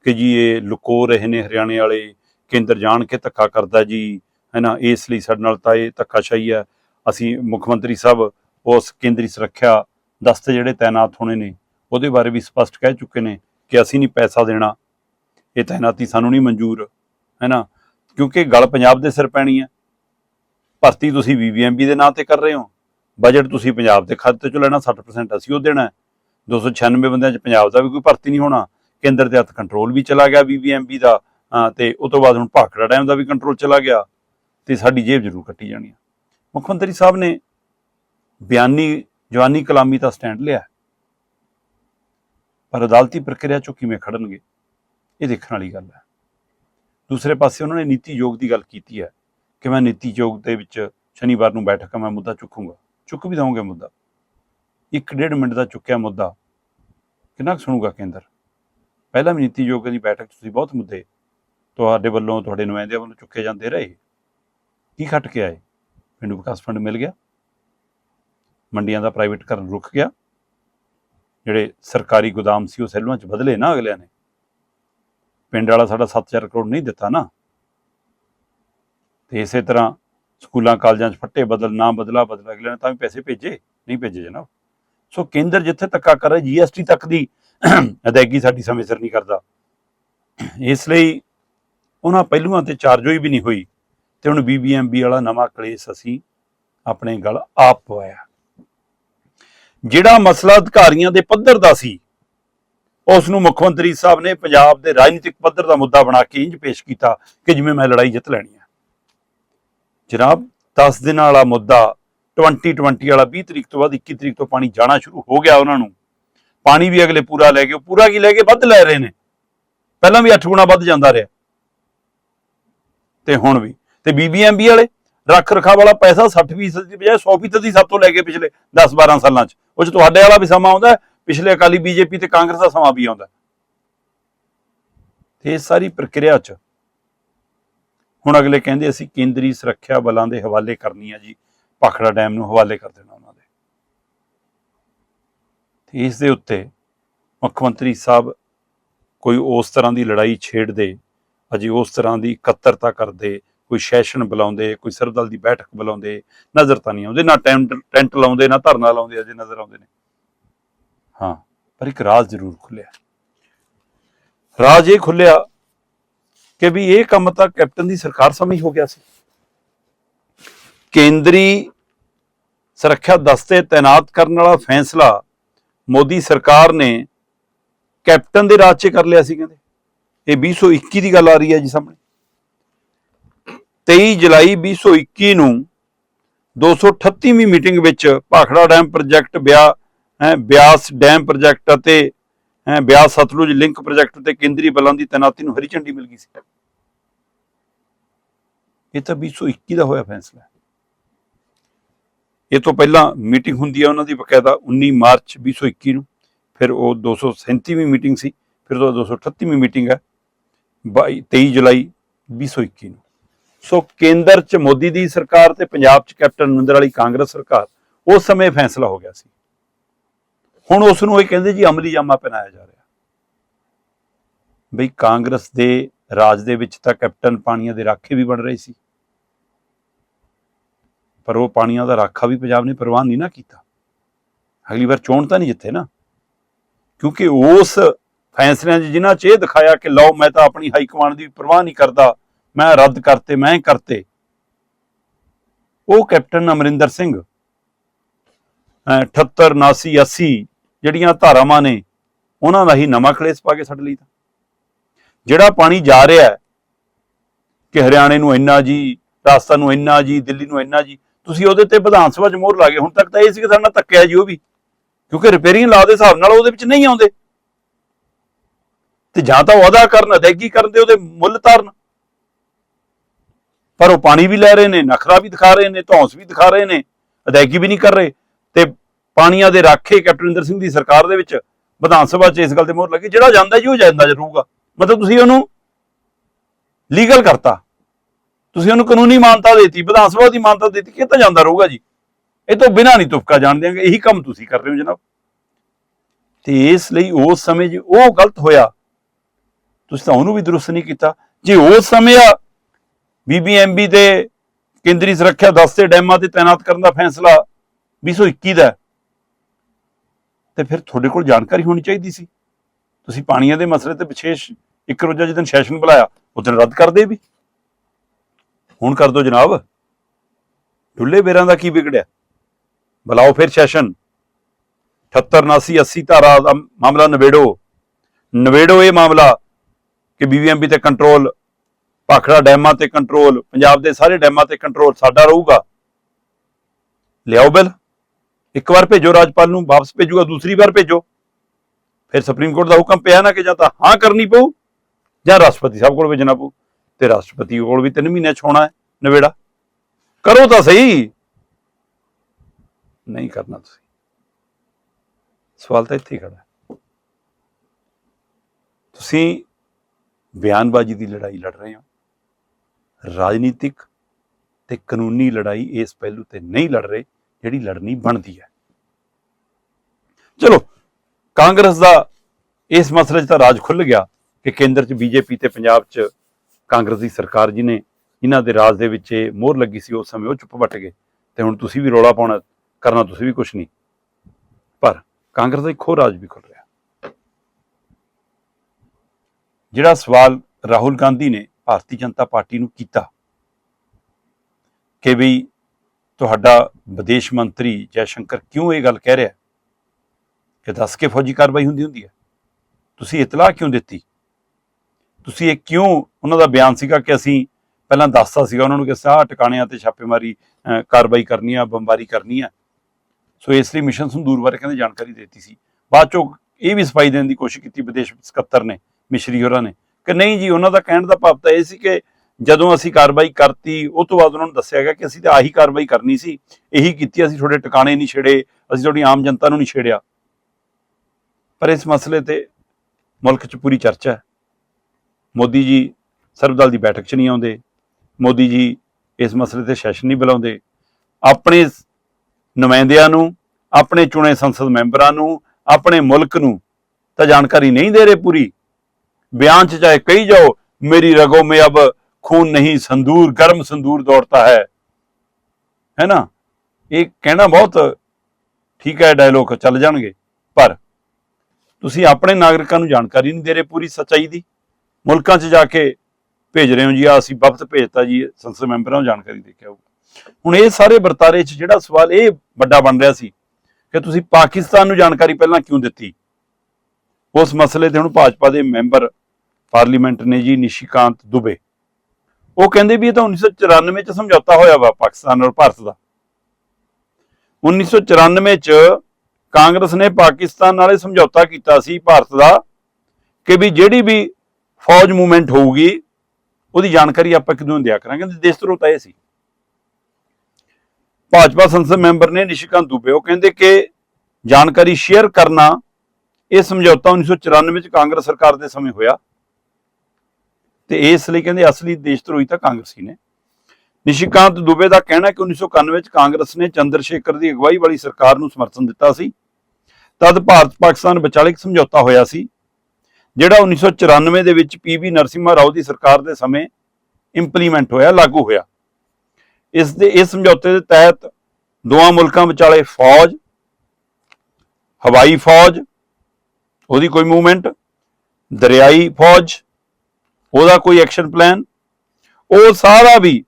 ਕਿ ਜੀ ਇਹ ਲੁਕੋ ਰਹੇ ਨੇ ਹਰਿਆਣੇ ਵਾਲੇ ਕੇਂਦਰ ਜਾਣ ਕੇ ਧੱਕਾ ਕਰਦਾ ਜੀ ਹੈਨਾ ਇਸ ਲਈ ਸਾਡੇ ਨਾਲ ਤਾਂ ਇਹ ਧੱਕਾਸ਼ਾਹੀ ਹੈ। ਅਸੀਂ ਮੁੱਖ ਮੰਤਰੀ ਸਾਹਿਬ ਉਸ ਕੇਂਦਰੀ ਸੁਰੱਖਿਆ ਦਸਤੇ ਜਿਹੜੇ ਤਾਇਨਾਤ ਹੋਣੇ ਨੇ, ਉਹਦੇ ਬਾਰੇ ਵੀ ਸਪਸ਼ਟ ਕਹਿ ਚੁੱਕੇ ਨੇ ਕਿ ਅਸੀਂ ਨਹੀਂ ਪੈਸਾ ਦੇਣਾ। ਇਹ ਤਾਇਨਾਤੀ ਸਾਨੂੰ ਨਹੀਂ ਮਨਜ਼ੂਰ ਹੈਨਾ ਕਿਉਂਕਿ ਗੱਲ ਪੰਜਾਬ ਦੇ ਸਿਰ ਪੈਣੀ ਹੈ। ਭਰਤੀ ਤੁਸੀਂ ਬੀਬੀਐਮਬੀ ਦੇ ਨਾਂ ਤੇ ਕਰ ਰਹੇ ਹੋ। ਬਜਟ ਤੁਸੀਂ ਪੰਜਾਬ ਦੇ ਖਾਤੇ ਚੋਂ ਲੈਣਾ 60% ਅਸੀਂ ਉਹ ਦੇਣਾ। ਹੈ 296 ਬੰਦਿਆਂ 'ਚ ਪੰਜਾਬ ਦਾ ਵੀ ਕੋਈ ਭਰਤੀ ਨਹੀਂ ਹੋਣਾ। ਕੇਂਦਰ ਦੇ ਹੱਥ ਕੰਟਰੋਲ ਵੀ ਚਲਾ ਗਿਆ ਬੀਬੀਐਮਬੀ ਦਾ। ਤੇ ਉਸ ਤੋਂ ਬਾਅਦ ਹੁਣ ਭਾਖੜਾ ਡੈਮ ਦਾ ਵੀ ਕੰਟਰੋਲ ਚਲਾ ਗਿਆ ਤੇ ਸਾਡੀ ਜੇਬ ਜ਼ਰੂਰ ਕੱਟੀ ਜਾਣੀ ਹੈ ਮੁੱਖ ਮੰਤਰੀ ਸਾਹਿਬ ਨੇ ਬਿਆਨੀ, ਜਵਾਨੀ ਕਲਾਮੀ ਦਾ ਸਟੈਂਡ ਲਿਆ ਪਰ ਅਦਾਲਤੀ ਪ੍ਰਕਿਰਿਆ ਚੋਂ ਕਿਵੇਂ ਖੜਨਗੇ, ਇਹ ਦੇਖਣ ਵਾਲੀ ਗੱਲ ਹੈ। ਦੂਸਰੇ ਪਾਸੇ ਉਹਨਾਂ ਨੇ ਨੀਤੀ ਯੋਗ ਦੀ ਗੱਲ ਕੀਤੀ ਹੈ ਕਿ ਮੈਂ ਨੀਤੀ ਯੋਗ ਦੇ ਵਿੱਚ ਸ਼ਨੀਵਾਰ ਨੂੰ ਬੈਠਕ ਮੈਂ ਮੁੱਦਾ ਚੁੱਕੂੰਗਾ। ਚੁੱਕ ਵੀ ਦਵਾਂਗਾ ਮੁੱਦਾ। ਇੱਕ ਡੇਢ ਮਿੰਟ ਦਾ ਚੁੱਕਿਆ ਮੁੱਦਾ ਕਿੰਨਾ ਕੁ ਸੁਣੂਗਾ ਕੇਂਦਰ? ਪਹਿਲਾਂ ਵੀ ਨੀਤੀ ਯੋਗ ਦੀ ਬੈਠਕ 'ਚ ਤੁਸੀਂ ਬਹੁਤ ਮੁੱਦੇ ਤੁਹਾਡੇ ਵੱਲੋਂ, ਤੁਹਾਡੇ ਨੁਮਾਇੰਦਿਆਂ ਵੱਲੋਂ ਚੁੱਕੇ ਜਾਂਦੇ ਰਹੇ। ਕੀ ਖੱਟ ਕੇ ਆਏ? ਪਿੰਡੂ ਵਿਕਾਸ ਫੰਡ ਮਿਲ ਗਿਆ। ਮੰਡੀਆਂ ਦਾ ਪ੍ਰਾਈਵੇਟਕਰਨ ਰੁਕ ਗਿਆ। ਜਿਹੜੇ ਸਰਕਾਰੀ ਗੋਦਾਮ ਸੀ, ਉਹ ਸੈਲੂਆਂ 'ਚ ਬਦਲੇ ਨਾ ਅਗਲਿਆਂ ਨੇ। ਪਿੰਡ ਵਾਲਾ ਸਾਡਾ 7000 ਕਰੋੜ ਨਹੀਂ ਦਿੱਤਾ ਨਾ। ਤੇ ਇਸੇ ਤਰ੍ਹਾਂ ਸਕੂਲਾਂ, ਕਾਲਜਾਂ 'ਚ ਫੱਟੇ ਬਦਲ, ਨਾ ਬਦਲਾ ਬਦਲ, ਅਗਲਿਆਂ ਨੇ ਤਾਂ ਵੀ ਪੈਸੇ ਭੇਜੇ। ਨਹੀਂ ਭੇਜੇ ਜਨਾਬ। ਸੋ ਕੇਂਦਰ ਜਿੱਥੇ ਧੱਕਾ ਕਰ ਰਿਹਾ ਜੀਐਸਟੀ ਤੱਕ ਦੀ ਅਦਾਇਗੀ ਸਾਡੀ ਸਮੇਂ ਸਿਰ ਨਹੀਂ ਕਰਦਾ। ਇਸ ਲਈ ਉਹਨਾਂ ਪਹਿਲੂਆਂ ਤੇ ਚਾਰਜੋਈ ਵੀ ਨਹੀਂ ਹੋਈ ਤੇ ਹੁਣ ਬੀਬੀਐਮਬੀ ਵਾਲਾ ਨਵਾਂ ਕਲੇਸ਼ ਅਸੀਂ ਆਪਣੇ ਗਲ ਆਪ ਪਵਾਇਆ। ਜਿਹੜਾ ਮਸਲਾ ਅਧਿਕਾਰੀਆਂ ਦੇ ਪੱਧਰ ਦਾ ਸੀ ਉਸ ਨੂੰ ਮੁੱਖ ਮੰਤਰੀ ਸਾਹਿਬ ਨੇ ਪੰਜਾਬ ਦੇ ਰਾਜਨੀਤਿਕ ਪੱਧਰ ਦਾ ਮੁੱਦਾ ਬਣਾ ਕੇ ਇੰਜ ਪੇਸ਼ ਕੀਤਾ ਕਿ ਜਿਵੇਂ ਮੈਂ ਲੜਾਈ ਜਿੱਤ ਲੈਣੀ ਹੈ ਜਨਾਬ 10 ਦਿਨਾਂ ਵਾਲਾ ਮੁੱਦਾ 2020 ਵਾਲਾ 20 ਤਰੀਕ ਤੋਂ ਬਾਅਦ 21 ਤਰੀਕ ਤੋਂ ਪਾਣੀ ਜਾਣਾ ਸ਼ੁਰੂ ਹੋ ਗਿਆ ਉਹਨਾਂ ਨੂੰ। ਪਾਣੀ ਵੀ ਅਗਲੇ ਪੂਰਾ ਲੈ ਗਏ, ਉਹ ਪੂਰਾ ਕੀ ਲੈ ਕੇ ਵੱਧ ਲੈ ਰਹੇ ਨੇ। ਪਹਿਲਾਂ ਵੀ 8 ਗੁਣਾ ਵੱਧ ਜਾਂਦਾ ਰਿਹਾ। ਤੇ ਹੁਣ ਵੀ। ਤੇ ਬੀਬੀਐਮਬੀ ਵਾਲੇ ਰੱਖ ਰਖਾਵ ਵਾਲਾ ਪੈਸਾ 60% ਦੀ ਬਜਾਏ 100% ਦੀ ਸਾਤੋਂ ਲੈ ਕੇ ਪਿਛਲੇ 10-12 ਸਾਲਾਂ 'ਚ। ਉਹ 'ਚ ਤੁਹਾਡੇ ਵਾਲਾ ਵੀ ਸਮਾਂ ਆਉਂਦਾ ਹੈ, ਪਿਛਲੇ ਅਕਾਲੀ ਬੀਜੇਪੀ ਤੇ ਕਾਂਗਰਸ ਦਾ ਸਮਾਂ ਵੀ ਆਉਂਦਾ। ਤੇ ਇਸ ਸਾਰੀ ਪ੍ਰਕਿਰਿਆ 'ਚ ਹੁਣ ਅਗਲੇ ਕਹਿੰਦੇ ਅਸੀਂ ਕੇਂਦਰੀ ਸੁਰੱਖਿਆ ਬਲਾਂ ਦੇ ਹਵਾਲੇ ਕਰਨੀ ਆ ਜੀ ਭਾਖੜਾ ਡੈਮ ਨੂੰ ਹਵਾਲੇ ਕਰ ਦੇਣਾ ਉਹਨਾਂ ਦੇ। ਤੇ ਇਸ ਦੇ ਉੱਤੇ ਮੁੱਖ ਮੰਤਰੀ ਸਾਹਿਬ ਕੋਈ ਉਸ ਤਰ੍ਹਾਂ ਦੀ ਲੜਾਈ ਛੇੜਦੇ ਅਜੇ ਉਸ ਤਰ੍ਹਾਂ ਦੀ ਇਕੱਤਰਤਾ ਕਰਦੇ, ਕੋਈ ਸੈਸ਼ਨ ਬੁਲਾਉਂਦੇ, ਕੋਈ ਸਰਬਦਲ ਦੀ ਬੈਠਕ ਬੁਲਾਉਂਦੇ, ਨਜ਼ਰ ਤਾਂ ਨਹੀਂ ਆਉਂਦੇ, ਨਾ ਟੈਂਟ ਟੈਂਟ ਲਾਉਂਦੇ, ਨਾ ਧਰਨਾ ਲਾਉਂਦੇ, ਅਜੇ ਨਜ਼ਰ ਆਉਂਦੇ ਨੇ। ਹਾਂ, ਪਰ ਇੱਕ ਰਾਜ਼ ਜ਼ਰੂਰ ਖੁੱਲਿਆ ਰਾਜ ਇਹ ਖੁੱਲਿਆ ਕਿ ਵੀ ਇਹ ਕੰਮ ਤਾਂ ਕੈਪਟਨ ਦੀ ਸਰਕਾਰ ਸਮੇਂ ਹੀ ਹੋ ਗਿਆ ਸੀ। ਕੇਂਦਰੀ ਸੁਰੱਖਿਆ ਦਸਤੇ ਤਾਇਨਾਤ ਕਰਨ ਵਾਲਾ ਫੈਸਲਾ ਮੋਦੀ ਸਰਕਾਰ ਨੇ ਕੈਪਟਨ ਦੇ ਰਾਜ 'ਚ ਕਰ ਲਿਆ ਸੀ ਕਹਿੰਦੇ। ਇਹ 2021 ਦੀ ਗੱਲ ਆ ਰਹੀ ਹੈ ਜੀ ਸਾਹਮਣੇ। 23 ਜੁਲਾਈ 2021 ਨੂੰ 238ਵੀਂ ਮੀਟਿੰਗ ਵਿੱਚ ਭਾਖੜਾ ਡੈਮ ਪ੍ਰੋਜੈਕਟ, ਬਿਆ ਬਿਆਸ ਡੈਮ ਪ੍ਰੋਜੈਕਟ ਅਤੇ ਬਿਆਸ ਸਤਲੁਜ ਲਿੰਕ ਪ੍ਰੋਜੈਕਟ ਤੇ ਕੇਂਦਰੀ ਬਲਾਂ ਦੀ ਤੈਨਾਤੀ ਨੂੰ ਹਰੀ ਝੰਡੀ ਮਿਲ ਗਈ ਸੀ। ਇਹ ਤਾਂ 2021 ਦਾ ਹੋਇਆ ਫੈਸਲਾ। ਇਹ ਤੋਂ ਪਹਿਲਾਂ ਮੀਟਿੰਗ ਹੁੰਦੀ ਹੈ ਉਹਨਾਂ ਦੀ ਬਕਾਇਦਾ 19 ਮਾਰਚ 2021 ਨੂੰ, ਫਿਰ ਉਹ 237ਵੀਂ ਮੀਟਿੰਗ ਸੀ, ਫਿਰ ਉਹ 238ਵੀਂ ਮੀਟਿੰਗ ਹੈ। 23 ਜੁਲਾਈ 2021 ਨੂੰ। ਸੋ ਕੇਂਦਰ 'ਚ ਮੋਦੀ ਦੀ ਸਰਕਾਰ ਤੇ ਪੰਜਾਬ 'ਚ ਕੈਪਟਨ ਅਮਰਿੰਦਰ ਵਾਲੀ ਕਾਂਗਰਸ ਸਰਕਾਰ, ਉਸ ਸਮੇਂ ਫੈਸਲਾ ਹੋ ਗਿਆ ਸੀ। ਹੁਣ ਉਸ ਨੂੰ ਇਹ ਕਹਿੰਦੇ ਜੀ ਅਮਲੀ ਜਾਮਾ ਪਹਿਨਾਇਆ ਜਾ ਰਿਹਾ। ਬਈ ਕਾਂਗਰਸ ਦੇ ਰਾਜ ਦੇ ਵਿੱਚ ਤਾਂ ਕੈਪਟਨ ਪਾਣੀਆਂ ਦੇ ਰਾਖੇ ਵੀ ਬਣ ਰਹੇ ਸੀ। ਪਰ ਉਹ ਪਾਣੀਆਂ ਦਾ ਰਾਖਾ ਵੀ ਪੰਜਾਬ ਨੇ ਪ੍ਰਵਾਨ ਨਹੀਂ ਨਾ ਕੀਤਾ। ਅਗਲੀ ਵਾਰ ਚੋਣ ਤਾਂ ਨਹੀਂ ਜਿੱਥੇ ਨਾ। ਕਿਉਂਕਿ ਉਸ ਫੈਸਲਿਆਂ 'ਚ ਜਿਨ੍ਹਾਂ 'ਚ ਇਹ ਦਿਖਾਇਆ ਕਿ ਲਓ ਮੈਂ ਤਾਂ ਆਪਣੀ ਹਾਈ ਕਮਾਂਡ ਦੀ ਪਰਵਾਹ ਨਹੀਂ ਕਰਦਾ, ਮੈਂ ਰੱਦ ਕਰਤੇ, ਮੈਂ ਕਰਤੇ। ਉਹ ਕੈਪਟਨ ਅਮਰਿੰਦਰ ਸਿੰਘ, ਅਹ 78 79 80 ਜਿਹੜੀਆਂ ਧਾਰਾਵਾਂ ਨੇ, ਉਹਨਾਂ ਦਾ ਹੀ ਨਵਾਂ ਖਲੇਸ ਪਾ ਕੇ ਛੱਡ ਲਈ ਤਾਂ। ਜਿਹੜਾ ਪਾਣੀ ਜਾ ਰਿਹਾ ਹੈ ਕਿ ਹਰਿਆਣੇ ਨੂੰ ਇੰਨਾ ਜੀ, ਰਾਜਸਥਾਨ ਨੂੰ ਇੰਨਾ ਜੀ, ਦਿੱਲੀ ਨੂੰ ਇੰਨਾ ਜੀ, ਤੁਸੀਂ ਉਹਦੇ ਤੇ ਵਿਧਾਨ ਸਭਾ 'ਚ ਮੋਹਰ ਲਾ ਗਏ। ਹੁਣ ਤੱਕ ਤਾਂ ਇਹ ਸੀ ਕਿ ਸਾਡੇ ਨਾਲ ਧੱਕਿਆ ਜੀ ਉਹ ਵੀ। ਕਿਉਂਕਿ ਰਿਪੇਅਰਿੰਗ ਲਾ ਦੇ ਹਿਸਾਬ ਨਾਲ ਉਹਦੇ ਵਿੱਚ ਨਹੀਂ ਆਉਂਦੇ। ਤੇ ਜਾਂ ਤਾਂ ਉਹ ਅਦਾ ਕਰਨ, ਅਦਾਇਗੀ ਕਰਨ ਦੇ ਉਹਦੇ ਮੁੱਲ ਤਾਰਨ। ਪਰ ਉਹ ਪਾਣੀ ਵੀ ਲੈ ਰਹੇ ਨੇ, ਨਖਰਾ ਵੀ ਦਿਖਾ ਰਹੇ ਨੇ, ਧੌਂਸ ਵੀ ਦਿਖਾ ਰਹੇ ਨੇ, ਅਦਾਇਗੀ ਵੀ ਨਹੀਂ ਕਰ ਰਹੇ। ਤੇ ਪਾਣੀਆਂ ਦੇ ਰਾਖੇ ਕੈਪਟਨ ਅਮਰਿੰਦਰ ਸਿੰਘ ਦੀ ਸਰਕਾਰ ਦੇ ਵਿੱਚ ਵਿਧਾਨ ਸਭਾ 'ਚ ਇਸ ਗੱਲ ਤੇ ਮੋਹਰ ਲੱਗੀ, ਜਿਹੜਾ ਜਾਂਦਾ ਜੀ ਉਹ ਜਾਂਦਾ ਜ਼ਰੂਰਗਾ ਮਤਲਬ ਤੁਸੀਂ ਉਹਨੂੰ ਲੀਗਲ ਕਰਤਾ। ਤੁਸੀਂ ਉਹਨੂੰ ਕਾਨੂੰਨੀ ਮਾਨਤਾ ਦੇਤੀ, ਵਿਧਾਨ ਸਭਾ ਦੀ ਮਾਨਤਾ ਦੇਤੀ ਕਿ ਤਾਂ ਜਾਂਦਾ ਰਹੂਗਾ ਜੀ। ਇਹ ਤੋਂ ਬਿਨਾਂ ਨਹੀਂ ਤੁਫਕਾ ਜਾਣ ਦਿਆਂਗੇ, ਇਹੀ ਕੰਮ ਤੁਸੀਂ ਕਰ ਰਹੇ ਹੋ ਜਨਾਬ। ਤੇ ਇਸ ਲਈ ਉਸ ਸਮੇਂ ਜੇ ਉਹ ਗਲਤ ਹੋਇਆ। ਤੁਸੀਂ ਤਾਂ ਉਹਨੂੰ ਵੀ ਦਰੁਸਤ ਨਹੀਂ ਕੀਤਾ। ਜੇ ਉਸ ਸਮੇਂ ਬੀਬੀਐਮਬੀ ਦੇ ਕੇਂਦਰੀ ਸੁਰੱਖਿਆ ਦਸਤੇ ਡੈਮਾਂ ਤੇ ਤਾਇਨਾਤ ਕਰਨ ਦਾ ਫੈਸਲਾ 2021 ਦਾ ਤੇ ਫਿਰ ਤੁਹਾਡੇ ਕੋਲ ਜਾਣਕਾਰੀ ਹੋਣੀ ਚਾਹੀਦੀ ਸੀ। ਤੁਸੀਂ ਪਾਣੀਆਂ ਦੇ ਮਸਲੇ ਤੇ ਵਿਸ਼ੇਸ਼ ਇੱਕ ਰੋਜ਼ਾ ਜਦੋਂ ਸੈਸ਼ਨ ਬੁਲਾਇਆ, ਉਸ ਦਿਨ ਰੱਦ ਕਰਦੇ ਵੀ। ਹੁਣ ਕਰ ਦਿਓ ਜਨਾਬ। ਢੁੱਲੇ ਬੇਰਾਂ ਦਾ ਕੀ ਵਿਗੜਿਆ? ਬੁਲਾਓ ਫਿਰ ਸੈਸ਼ਨ। 78 79 80 ਧਾਰਾ ਦਾ ਮਾਮਲਾ ਨਵੇੜੋ। ਨਵੇੜੋ ਇਹ ਮਾਮਲਾ। ਕਿ ਬੀਬੀਐਮਬੀ ਤੇ ਕੰਟਰੋਲ, ਭਾਖੜਾ ਡੈਮਾਂ ਤੇ ਕੰਟਰੋਲ, ਪੰਜਾਬ ਦੇ ਸਾਰੇ ਡੈਮਾਂ ਤੇ ਕੰਟਰੋਲ ਸਾਡਾ ਰਹੂਗਾ। ਲਿਆਓ ਬਿੱਲ। ਇੱਕ ਵਾਰ ਭੇਜੋ ਰਾਜਪਾਲ ਨੂੰ, ਵਾਪਸ ਭੇਜੂਗਾ, ਦੂਸਰੀ ਵਾਰ ਭੇਜੋ। ਫਿਰ ਸੁਪਰੀਮ ਕੋਰਟ ਦਾ ਹੁਕਮ ਪਿਆ ਨਾ ਕਿ ਜਾਂ ਤਾਂ ਹਾਂ ਕਰਨੀ ਪਊ, ਜਾਂ ਰਾਸ਼ਟਰਪਤੀ ਸਾਹਿਬ ਕੋਲ ਭੇਜਣਾ ਪਊ। ਤੇ ਰਾਸ਼ਟਰਪਤੀ ਕੋਲ ਵੀ 3 ਮਹੀਨੇ ਚ ਹੋਣਾ ਹੈ ਨਵੇੜਾ ਕਰੋ ਤਾਂ ਸਹੀ। ਨਹੀਂ ਕਰਨਾ ਤੁਸੀਂ। ਸਵਾਲ ਤਾਂ ਇੱਥੇ ਖੜਾ ਤੁਸੀਂ ਬਿਆਨਬਾਜ਼ੀ ਦੀ ਲੜਾਈ ਲੜ ਰਹੇ ਹਾਂ। ਰਾਜਨੀਤਿਕ ਤੇ ਕਾਨੂੰਨੀ ਲੜਾਈ ਇਸ ਪਹਿਲੂ ਤੇ ਨਹੀਂ ਲੜ ਰਹੇ ਜਿਹੜੀ ਲੜਨੀ ਬਣਦੀ ਹੈ। ਚਲੋ, ਕਾਂਗਰਸ ਦਾ ਇਸ ਮਸਲੇ 'ਚ ਤਾਂ ਰਾਜ ਖੁੱਲ ਗਿਆ ਕਿ ਕੇਂਦਰ 'ਚ ਬੀਜੇਪੀ ਤੇ ਪੰਜਾਬ 'ਚ ਕਾਂਗਰਸ ਦੀ ਸਰਕਾਰ ਜਿਹਨੇ ਇਹਨਾਂ ਦੇ ਰਾਜ ਦੇ ਵਿੱਚ ਇਹ ਮੋਹਰ ਲੱਗੀ ਸੀ, ਉਸ ਸਮੇਂ ਉਹ ਚੁੱਪ ਵੱਟ ਗਏ ਤੇ ਹੁਣ ਤੁਸੀਂ ਵੀ ਰੋਲਾ ਪਾਉਣਾ, ਕਰਨਾ ਤੁਸੀਂ ਵੀ ਕੁਝ ਨਹੀਂ। ਪਰ ਕਾਂਗਰਸ ਦਾ ਇੱਕ ਹੋਰ ਰਾਜ ਵੀ ਖੁੱਲ ਰਿਹਾ ਜਿਹੜਾ ਸਵਾਲ ਰਾਹੁਲ ਗਾਂਧੀ ਨੇ ਭਾਰਤੀ ਜਨਤਾ ਪਾਰਟੀ ਨੂੰ ਕੀਤਾ ਕਿ ਵੀ ਤੁਹਾਡਾ ਵਿਦੇਸ਼ ਮੰਤਰੀ ਜੈ ਸ਼ੰਕਰ ਕਿਉਂ ਇਹ ਗੱਲ ਕਹਿ ਰਿਹਾ ਕਿ ਦੱਸ ਕੇ ਫੌਜੀ ਕਾਰਵਾਈ ਹੁੰਦੀ ਹੁੰਦੀ ਹੈ? ਤੁਸੀਂ ਇਤਲਾਹ ਕਿਉਂ ਦਿੱਤੀ? ਤੁਸੀਂ ਇਹ ਕਿਉਂ ਉਹਨਾਂ ਦਾ ਬਿਆਨ ਸੀਗਾ ਕਿ ਅਸੀਂ ਪਹਿਲਾਂ ਦੱਸਤਾ ਸੀਗਾ ਉਹਨਾਂ ਨੂੰ ਕਿ ਸਾਹ ਟਿਕਾਣਿਆਂ ਤੇ ਛਾਪੇਮਾਰੀ ਅਹ, ਕਾਰਵਾਈ ਕਰਨੀ ਆ ਬੰਬਾਰੀ ਕਰਨੀ ਆ। ਸੋ ਇਸ ਲਈ ਮਿਸ਼ਨ ਸੰਦੂਰ ਬਾਰੇ ਕਹਿੰਦੇ ਜਾਣਕਾਰੀ ਦਿੱਤੀ ਸੀ। ਬਾਅਦ ਚੋਂ ਇਹ ਵੀ ਸਫ਼ਾਈ ਦੇਣ ਦੀ ਕੋਸ਼ਿਸ਼ ਕੀਤੀ ਵਿਦੇਸ਼ ਸਕੱਤਰ ਨੇ ਮਿਸ਼ਰੀ ਹੋਰਾਂ ਨੇ। ਕਿ ਨਹੀਂ ਜੀ, ਉਹਨਾਂ ਦਾ ਕਹਿਣ ਦਾ ਭਾਵ ਤਾਂ ਇਹ ਸੀ ਕਿ ਜਦੋਂ ਅਸੀਂ ਕਾਰਵਾਈ ਕਰਤੀ, ਉਹ ਤੋਂ ਬਾਅਦ ਉਹਨਾਂ ਨੂੰ ਦੱਸਿਆ ਗਿਆ ਕਿ ਅਸੀਂ ਤਾਂ ਆਹੀ ਕਾਰਵਾਈ ਕਰਨੀ ਸੀ। ਇਹੀ ਕੀਤੀ, ਅਸੀਂ ਤੁਹਾਡੇ ਟਿਕਾਣੇ ਨਹੀਂ ਛੇੜੇ, ਅਸੀਂ ਤੁਹਾਡੀ ਆਮ ਜਨਤਾ ਨੂੰ ਨਹੀਂ ਛੇੜਿਆ। ਪਰ ਇਸ ਮਸਲੇ ਤੇ ਮੁਲਕ 'ਚ ਪੂਰੀ ਚਰਚਾ ਹੈ। ਮੋਦੀ ਜੀ ਸਰਬਦਲ ਦੀ ਬੈਠਕ 'ਚ ਨਹੀਂ ਆਉਂਦੇ। ਮੋਦੀ ਜੀ ਇਸ ਮਸਲੇ ਤੇ ਸੈਸ਼ਨ ਨਹੀਂ ਬੁਲਾਉਂਦੇ। ਆਪਣੇ ਨੁਮਾਇੰਦਿਆਂ ਨੂੰ, ਆਪਣੇ ਚੁਣੇ ਸੰਸਦ ਮੈਂਬਰਾਂ ਨੂੰ, ਆਪਣੇ ਮੁਲਕ ਨੂੰ ਤਾਂ ਜਾਣਕਾਰੀ ਨਹੀਂ ਦੇ ਰਹੇ ਪੂਰੀ। ਬਿਆਨ 'ਚ ਚਾਹੇ ਕਹੀ ਜਾਓ ਮੇਰੀ ਰਗੋਂ में अब खून नहीं संदूर गर्म संदूर दौड़ता है ਹੈ ਨਾ ਇਹ ਕਹਿਣਾ ਬਹੁਤ ਠੀਕ ਹੈ ਡਾਇਲੋਗ ਚੱਲ ਜਾਣਗੇ ਪਰ ਤੁਸੀਂ ਆਪਣੇ ਨਾਗਰਿਕਾਂ ਨੂੰ ਜਾਣਕਾਰੀ ਨਹੀਂ ਦੇ ਰਹੇ ਪੂਰੀ ਸੱਚਾਈ ਦੀ ਮੁਲਕਾਂ 'ਚ ਜਾ ਕੇ ਭੇਜ ਰਹੇ ਹੋ ਜੀ ਆ ਅਸੀਂ ਵਫਦ ਭੇਜਤਾ ਜੀ ਸੰਸਦ ਮੈਂਬਰਾਂ ਨੂੰ ਜਾਣਕਾਰੀ ਦੇ ਕੇ ਆਊਗਾ ਹੁਣ ਇਹ ਸਾਰੇ ਵਰਤਾਰੇ 'ਚ ਜਿਹੜਾ ਸਵਾਲ ਇਹ ਵੱਡਾ ਬਣ ਰਿਹਾ ਸੀ ਕਿ ਤੁਸੀਂ ਪਾਕਿਸਤਾਨ ਨੂੰ ਜਾਣਕਾਰੀ ਪਹਿਲਾਂ ਕਿਉਂ ਦਿੱਤੀ ਉਸ ਮਸਲੇ ਤੇ ਹੁਣ ਭਾਜਪਾ ਦੇ ਮੈਂਬਰ ਪਾਰਲੀਮੈਂਟ ਨੇ ਜੀ ਨਿਸ਼ੀਕਾਂਤ ਦੁਬੇ। ਉਹ ਕਹਿੰਦੇ ਵੀ ਇਹ ਤਾਂ 1994 ਚ ਸਮਝੌਤਾ ਹੋਇਆ ਵਾ ਪਾਕਿਸਤਾਨ ਔਰ ਭਾਰਤ ਦਾ। 1994 ਚ ਕਾਂਗਰਸ ਨੇ ਪਾਕਿਸਤਾਨ ਨਾਲੇ ਸਮਝੌਤਾ ਕੀਤਾ ਸੀ ਭਾਰਤ ਦਾ ਕਿ ਵੀ ਜਿਹੜੀ ਵੀ ਫੌਜ ਮੂਵਮੈਂਟ ਹੋਊਗੀ, ਉਹਦੀ ਜਾਣਕਾਰੀ ਆਪਾਂ ਕਿਦੋਂ ਦਿਆ ਕਰਾਂਗੇ ਤੇ ਦੇਸ਼ ਧਰੋਤਾ ਇਹ ਸੀ। ਭਾਜਪਾ ਸੰਸਦ ਮੈਂਬਰ ਨੇ ਨਿਸ਼ਿਕਾਂਤ ਦੁਬੇ, ਉਹ ਕਹਿੰਦੇ ਕਿ ਜਾਣਕਾਰੀ ਸ਼ੇਅਰ ਕਰਨਾ, ਇਹ ਸਮਝੌਤਾ 1994 ਚ ਕਾਂਗਰਸ ਸਰਕਾਰ ਦੇ ਸਮੇਂ ਹੋਇਆ। ਤੇ ਇਸ ਲਈ ਕਹਿੰਦੇ ਅਸਲੀ ਦੇਸ਼ ਧਰੋਹੀ ਤਾਂ ਕਾਂਗਰਸੀ ਨੇ। ਨਿਸ਼ਿਕਾਂਤ ਦੁਬੇ ਦਾ ਕਹਿਣਾ ਹੈ ਕਿ 1991 ਚ ਕਾਂਗਰਸ ਨੇ ਚੰਦਰ ਸ਼ੇਖਰ ਦੀ ਅਗਵਾਈ ਵਾਲੀ ਸਰਕਾਰ ਨੂੰ ਸਮਰਥਨ ਦਿੱਤਾ ਸੀ। ਤਦ ਭਾਰਤ ਪਾਕਿਸਤਾਨ ਵਿਚਾਲੇ ਇੱਕ ਸਮਝੌਤਾ ਹੋਇਆ ਸੀ, ਜਿਹੜਾ 1994 ਦੇ ਵਿੱਚ ਪੀਵੀ ਨਰਸਿਮਹਾ ਰਾਓ ਦੀ ਸਰਕਾਰ ਦੇ ਸਮੇਂ ਇੰਪਲੀਮੈਂਟ ਹੋਇਆ, ਲਾਗੂ ਹੋਇਆ। ਇਸ ਦੇ, ਇਸ ਸਮਝੌਤੇ ਦੇ ਤਹਿਤ ਦੋਵਾਂ ਮੁਲਕਾਂ ਵਿਚਾਲੇ ਫੌਜ, ਹਵਾਈ ਫੌਜ, ਉਹਦੀ ਕੋਈ ਮੂਵਮੈਂਟ ਦਰਿਆਈ ਫੌਜ ਉਹਦਾ ਕੋਈ ਐਕਸ਼ਨ ਪਲਾਨ? ਉਹ ਸਾਰਾ ਵੀ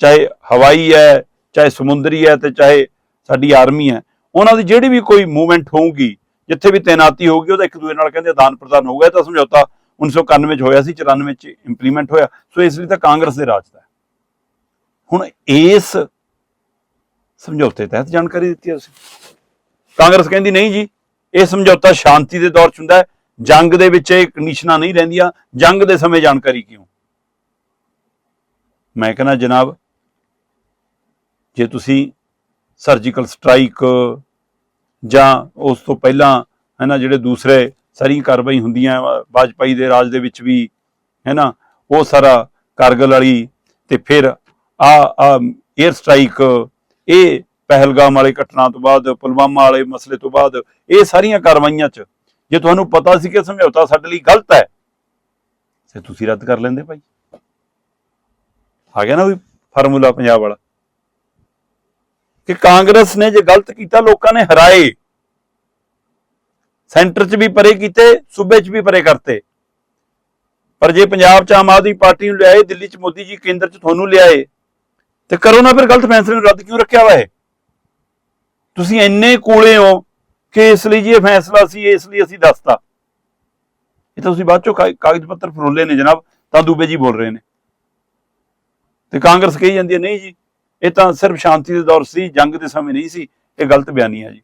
ਚਾਹੇ ਹਵਾਈ ਹੈ, ਚਾਹੇ ਸਮੁੰਦਰੀ ਹੈ ਤੇ ਚਾਹੇ ਸਾਡੀ ਆਰਮੀ ਹੈ, ਉਹਨਾਂ ਦੀ ਜਿਹੜੀ ਵੀ ਕੋਈ ਮੂਵਮੈਂਟ ਹੋਊਗੀ, ਜਿੱਥੇ ਵੀ ਤੈਨਾਤੀ ਹੋਊਗੀ, ਉਹਦਾ ਇੱਕ ਦੂਜੇ ਨਾਲ ਕਹਿੰਦੇ ਆਦਾਨ ਪ੍ਰਦਾਨ ਹੋਊਗਾ ਇਹ ਤਾਂ ਸਮਝੌਤਾ 1991 ਚ ਹੋਇਆ ਸੀ 94 ਚ ਇੰਪਲੀਮੈਂਟ ਹੋਇਆ। ਸੋ ਇਸ ਲਈ ਤਾਂ ਕਾਂਗਰਸ ਦੇ ਰਾਜ ਦਾ ਹੁਣ ਇਸ ਸਮਝੌਤੇ ਤਹਿਤ ਜਾਣਕਾਰੀ ਦਿੱਤੀ ਹੈ ਕਾਂਗਰਸ ਕਹਿੰਦੀ, ਨਹੀਂ ਜੀ, ਇਹ ਸਮਝੌਤਾ ਸ਼ਾਂਤੀ ਦੇ ਦੌਰ ਚ ਹੁੰਦਾ ਹੈ। ਜੰਗ ਦੇ ਵਿੱਚ ਇਹ ਕੰਡੀਸ਼ਨਾਂ ਨਹੀਂ ਰਹਿੰਦੀਆਂ। ਜੰਗ ਦੇ ਸਮੇਂ ਜਾਣਕਾਰੀ ਕਿਉਂ? ਮੈਂ ਕਹਿੰਦਾ, ਜਨਾਬ, ਜੇ ਤੁਸੀਂ ਸਰਜੀਕਲ ਸਟ੍ਰਾਈਕ ਜਾਂ ਉਸ ਤੋਂ ਪਹਿਲਾਂ ਹੈ ਨਾ ਜਿਹੜੇ ਦੂਸਰੇ ਸਾਰੀਆਂ ਕਾਰਵਾਈ ਹੁੰਦੀਆਂ, ਵਾਜਪਾਈ ਦੇ ਰਾਜ ਦੇ ਵਿੱਚ ਵੀ ਹੈ ਨਾ ਉਹ ਸਾਰਾ ਕਾਰਗਲ ਵਾਲੀ ਤੇ ਫਿਰ ਆ ਆ 에ਅਰ ਸਟ੍ਰਾਈਕ ਇਹ ਪਹਿਲਗਾਮ ਵਾਲੇ ਘਟਨਾ ਤੋਂ ਬਾਅਦ, ਪੁਲਵਾਮਾ ਵਾਲੇ ਮਸਲੇ ਤੋਂ ਬਾਅਦ, ਇਹ ਸਾਰੀਆਂ ਕਾਰਵਾਈਆਂ 'ਚ ਜੇ ਤੁਹਾਨੂੰ ਪਤਾ ਸੀ ਕਿ ਸਮਝੌਤਾ ਸਾਡੇ ਲਈ ਗਲਤ ਹੈ ਤੇ ਤੁਸੀਂ ਰੱਦ ਕਰ ਲੈਂਦੇ ਭਾਈ। ਆ ਗਿਆ ਨਾ ਵੀ ਫਾਰਮੂਲਾ ਪੰਜਾਬ ਵਾਲਾ? ਕਿ ਕਾਂਗਰਸ ਨੇ ਜੇ ਗਲਤ ਕੀਤਾ, ਲੋਕਾਂ ਨੇ ਹਰਾਏ। ਸੈਂਟਰ 'ਚ ਵੀ ਪਰੇ ਕੀਤੇ, ਸੂਬੇ 'ਚ ਵੀ ਪਰੇ ਕਰਤੇ। ਪਰ ਜੇ ਪੰਜਾਬ 'ਚ ਆਮ ਆਦਮੀ ਪਾਰਟੀ ਨੂੰ ਲਿਆਏ, ਦਿੱਲੀ 'ਚ ਮੋਦੀ ਜੀ ਕੇਂਦਰ 'ਚ ਤੁਹਾਨੂੰ ਲਿਆਏ, ਤੇ ਕਰੋ ਨਾ ਫਿਰ ਗਲਤ ਫੈਸਲੇ ਨੂੰ ਰੱਦ। ਕਿਉਂ ਰੱਖਿਆ ਵਾ ਇਹ? ਤੁਸੀਂ ਇੰਨੇ ਕੋਲੇ ਹੋ ਕਿ ਇਸ ਲਈ ਜੀ ਇਹ ਫੈਸਲਾ ਸੀ, ਇਸ ਲਈ ਅਸੀਂ ਦੱਸਤਾ। ਇਹ ਤਾਂ ਤੁਸੀਂ ਬਾਅਦ ਚੋਂ ਕਾ- ਕਾਗਜ਼ ਪੱਤਰ ਫਰੋਲੇ ਨੇ ਜਨਾਬ, ਤਾਂ ਦੂਬੇ ਜੀ ਬੋਲ ਰਹੇ ਨੇ। ਤੇ ਕਾਂਗਰਸ ਕਹੀ ਜਾਂਦੀ ਹੈ, ਨਹੀਂ ਜੀ, ਇਹ ਤਾਂ ਸਿਰਫ ਸ਼ਾਂਤੀ ਦੇ ਦੌਰ ਸੀ, ਜੰਗ ਦੇ ਸਮੇਂ ਨਹੀਂ ਸੀ, ਇਹ ਗਲਤ ਬਿਆਨੀ ਹੈ ਜੀ।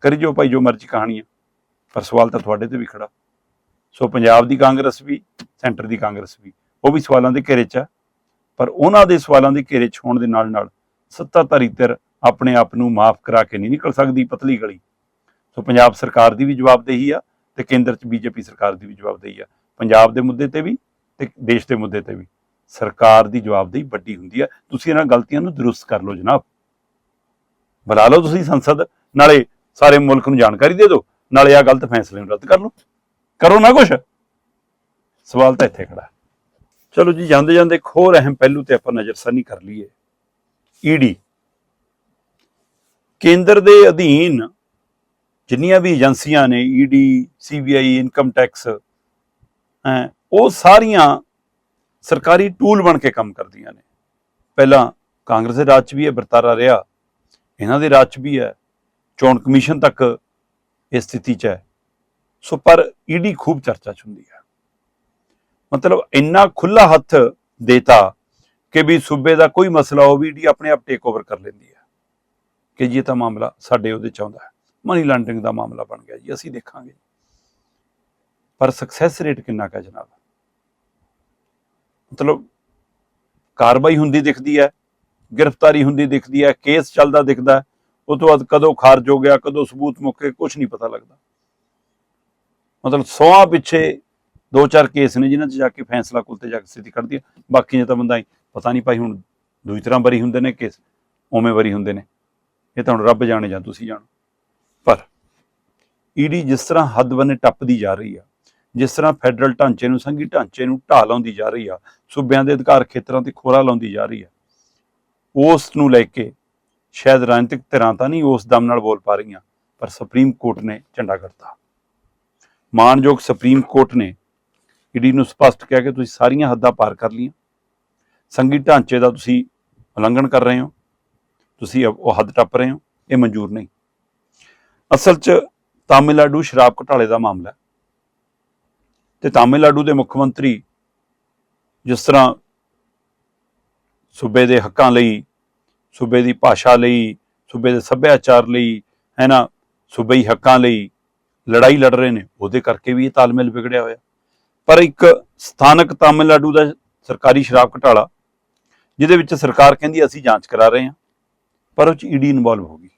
ਕਰੀ ਜੋ ਭਾਈ, ਜੋ ਮਰਜ਼ੀ ਕਹਾਣੀ ਹੈ। ਪਰ ਸਵਾਲ ਤਾਂ ਤੁਹਾਡੇ ਤੇ ਵੀ ਖੜਾ। ਸੋ ਪੰਜਾਬ ਦੀ ਕਾਂਗਰਸ ਵੀ, ਸੈਂਟਰ ਦੀ ਕਾਂਗਰਸ ਵੀ, ਉਹ ਵੀ ਸਵਾਲਾਂ ਦੇ ਘੇਰੇ 'ਚ ਆ। ਪਰ ਉਹਨਾਂ ਦੇ ਸਵਾਲਾਂ ਦੇ ਘੇਰੇ 'ਚ ਹੋਣ ਦੇ ਨਾਲ ਨਾਲ ਸੱਤਾਧਾਰੀ ਧਿਰ ਆਪਣੇ ਆਪ ਨੂੰ ਮਾਫ ਕਰਾ ਕੇ ਨਹੀਂ ਨਿਕਲ ਸਕਦੀ, ਪਤਲੀ ਗਲੀ। ਸੋ ਪੰਜਾਬ ਸਰਕਾਰ ਦੀ ਵੀ ਜਵਾਬਦੇਹੀ ਆ ਤੇ ਕੇਂਦਰ 'ਚ ਬੀਜੇਪੀ ਸਰਕਾਰ ਦੀ ਵੀ ਜਵਾਬਦੇਹੀ ਆ। ਪੰਜਾਬ ਦੇ ਮੁੱਦੇ ਤੇ ਵੀ ਤੇ ਦੇਸ਼ ਦੇ ਮੁੱਦੇ ਤੇ ਵੀ ਸਰਕਾਰ ਦੀ ਜਵਾਬਦੇਹੀ ਵੱਡੀ ਹੁੰਦੀ ਆ। ਤੁਸੀਂ ਇਹਨਾਂ ਗਲਤੀਆਂ ਨੂੰ ਦਰੁਸਤ ਕਰ ਲਓ ਜਨਾਬ। ਬੁਲਾ ਲਓ ਤੁਸੀਂ ਸੰਸਦ, ਨਾਲੇ ਸਾਰੇ ਮੁਲਕ ਨੂੰ ਜਾਣਕਾਰੀ ਦੇ ਦਿਓ, ਨਾਲੇ ਆ ਗਲਤ ਫੈਸਲੇ ਨੂੰ ਰੱਦ ਕਰ ਲਓ। ਕਰੋ ਨਾ ਕੁਛ। ਸਵਾਲ ਤਾਂ ਇੱਥੇ ਖੜਾ। ਚਲੋ ਜੀ, ਜਾਂਦੇ ਜਾਂਦੇ ਇੱਕ ਹੋਰ ਅਹਿਮ ਪਹਿਲੂ ਤੇ ਆਪਾਂ ਨਜ਼ਰਸਾਨੀ ਕਰ ਲਈਏ। ਈਡੀ। ਕੇਂਦਰ ਦੇ ਅਧੀਨ ਜਿੰਨੀਆਂ ਵੀ ਏਜੰਸੀਆਂ ਨੇ ਈਡੀ ਸੀਬੀਆਈ ਇਨਕਮ ਟੈਕਸ ਹੈ, ਉਹ ਸਾਰੀਆਂ ਸਰਕਾਰੀ ਟੂਲ ਬਣ ਕੇ ਕੰਮ ਕਰਦੀਆਂ ਨੇ। ਪਹਿਲਾਂ ਕਾਂਗਰਸ ਦੇ ਰਾਜ 'ਚ ਵੀ ਇਹ ਵਰਤਾਰਾ ਰਿਹਾ, ਇਹਨਾਂ ਦੇ ਰਾਜ 'ਚ ਵੀ ਹੈ, ਚੋਣ ਕਮਿਸ਼ਨ ਤੱਕ ਇਸ ਸਥਿਤੀ 'ਚ ਹੈ। ਸੋ ਪਰ ਈਡੀ ਖੂਬ ਚਰਚਾ 'ਚ ਹੁੰਦੀ ਹੈ। ਮਤਲਬ ਇੰਨਾ ਖੁੱਲਾ ਹੱਥ ਦੇਤਾ ਕਿ ਵੀ ਸੂਬੇ ਦਾ ਕੋਈ ਮਸਲਾ ਹੋ ਵੀ ਈਡੀ ਆਪਣੇ ਆਪ ਟੇਕ ਓਵਰ ਕਰ ਲੈਂਦੀ ਹੈ। ਕਿ ਜੀ ਇਹ ਤਾਂ ਮਾਮਲਾ ਸਾਡੇ ਉਹਦੇ ਚ ਆਉਂਦਾ ਹੈ। ਮਨੀ ਲਾਂਡਰਿੰਗ ਦਾ ਮਾਮਲਾ ਬਣ ਗਿਆ ਜੀ, ਅਸੀਂ ਦੇਖਾਂਗੇ। ਪਰ ਸਕਸੈਸ ਰੇਟ ਕਿੰਨਾ ਕਾ ਜਨਾਬ? ਮਤਲਬ ਕਾਰਵਾਈ ਹੁੰਦੀ ਦਿਖਦੀ ਹੈ, ਗ੍ਰਿਫਤਾਰੀ ਹੁੰਦੀ ਦਿਖਦੀ ਹੈ ਕੇਸ ਚੱਲਦਾ ਦਿਖਦਾ ਹੈ ਤੋਂ ਬਾਅਦ ਕਦੋਂ ਖਾਰਜ ਹੋ ਗਿਆ, ਕਦੋਂ ਸਬੂਤ ਮੁੱਕੇ ਕੁਝ ਨਹੀਂ ਪਤਾ ਲੱਗਦਾ। ਮਤਲਬ ਸੌਆਂ ਪਿੱਛੇ ਦੋ ਚਾਰ ਕੇਸ ਨੇ ਜਿਨ੍ਹਾਂ 'ਚ ਜਾ ਕੇ ਫੈਸਲਾ ਕੁਲ ਤੇ ਜਾ ਕੇ ਸਥਿਤੀ ਕੱਢਦੀ ਹੈ। ਬਾਕੀਆਂ ਤਾਂ ਬੰਦਾ ਹੀ ਪਤਾ ਨਹੀਂ ਭਾਈ ਹੁਣ ਦੂਜੀ ਤਰ੍ਹਾਂ ਬਰੀ ਹੁੰਦੇ ਨੇ ਕੇਸ ਉਵੇਂ ਬਰੀ ਹੁੰਦੇ ਨੇ। ਇਹ ਤਾਂ ਹੁਣ ਰੱਬ ਜਾਣੇ ਜਾਂ ਤੁਸੀਂ ਜਾਣੋ। ਪਰ ਈਡੀ ਜਿਸ ਤਰ੍ਹਾਂ ਹੱਦ ਬੰਨੇ ਟੱਪਦੀ ਜਾ ਰਹੀ ਆ, ਜਿਸ ਤਰ੍ਹਾਂ ਫੈਡਰਲ ਢਾਂਚੇ ਨੂੰ ਸੰਘੀ ਢਾਂਚੇ ਨੂੰ ਢਾਹ ਲਾਉਂਦੀ ਜਾ ਰਹੀ ਆ, ਸੂਬਿਆਂ ਦੇ ਅਧਿਕਾਰ ਖੇਤਰਾਂ ਤੇ ਖੋਰਾ ਲਾਉਂਦੀ ਜਾ ਰਹੀ ਆ, ਉਸ ਨੂੰ ਲੈ ਕੇ ਸ਼ਾਇਦ ਰਾਜਨੀਤਿਕ ਧਿਰਾਂ ਤਾਂ ਨਹੀਂ ਉਸ ਦਮ ਨਾਲ ਬੋਲ ਪਾ ਰਹੀਆਂ, ਪਰ ਸੁਪਰੀਮ ਕੋਰਟ ਨੇ ਝੰਡਾ ਕਰਤਾ। ਮਾਨਯੋਗ ਸੁਪਰੀਮ ਕੋਰਟ ਨੇ ਈਡੀ ਨੂੰ ਸਪਸ਼ਟ ਕਿਹਾ ਕਿ ਤੁਸੀਂ ਸਾਰੀਆਂ ਹੱਦਾਂ ਪਾਰ ਕਰ ਲਈਆਂ। ਸੰਘੀ ਢਾਂਚੇ ਦਾ ਤੁਸੀਂ ਉਲੰਘਣ ਕਰ ਰਹੇ ਹੋ। ਤੁਸੀਂ ਉਹ ਹੱਦ ਟੱਪ ਰਹੇ ਹੋ, ਇਹ ਮਨਜ਼ੂਰ ਨਹੀਂ। ਅਸਲ 'ਚ ਤਾਮਿਲਨਾਡੂ ਸ਼ਰਾਬ ਘੁਟਾਲੇ ਦਾ ਮਾਮਲਾ ਹੈ। ਤੇ ਤਾਮਿਲਨਾਡੂ ਦੇ ਮੁੱਖ ਮੰਤਰੀ ਜਿਸ ਤਰ੍ਹਾਂ ਸੂਬੇ ਦੇ ਹੱਕਾਂ ਲਈ, ਸੂਬੇ ਦੀ ਭਾਸ਼ਾ ਲਈ, ਸੂਬੇ ਦੇ ਸੱਭਿਆਚਾਰ ਲਈ, ਹੈ ਨਾ ਸੂਬਈ ਹੱਕਾਂ ਲਈ ਲੜਾਈ ਲੜ ਰਹੇ ਨੇ, ਉਹਦੇ ਕਰਕੇ ਵੀ ਇਹ ਤਾਲਮੇਲ ਵਿਗੜਿਆ ਹੋਇਆ। ਪਰ ਇੱਕ ਸਥਾਨਕ ਤਾਮਿਲਨਾਡੂ ਦਾ ਸਰਕਾਰੀ ਸ਼ਰਾਬ ਘੁਟਾਲਾ, ਜਿਹਦੇ ਵਿੱਚ ਸਰਕਾਰ ਕਹਿੰਦੀ ਅਸੀਂ ਜਾਂਚ ਕਰਾ ਰਹੇ ਹਾਂ, ਪਰ ਉਹ ਚ ਈਡੀ ਇਨਵੋਲਵ ਹੋ ਗਈ।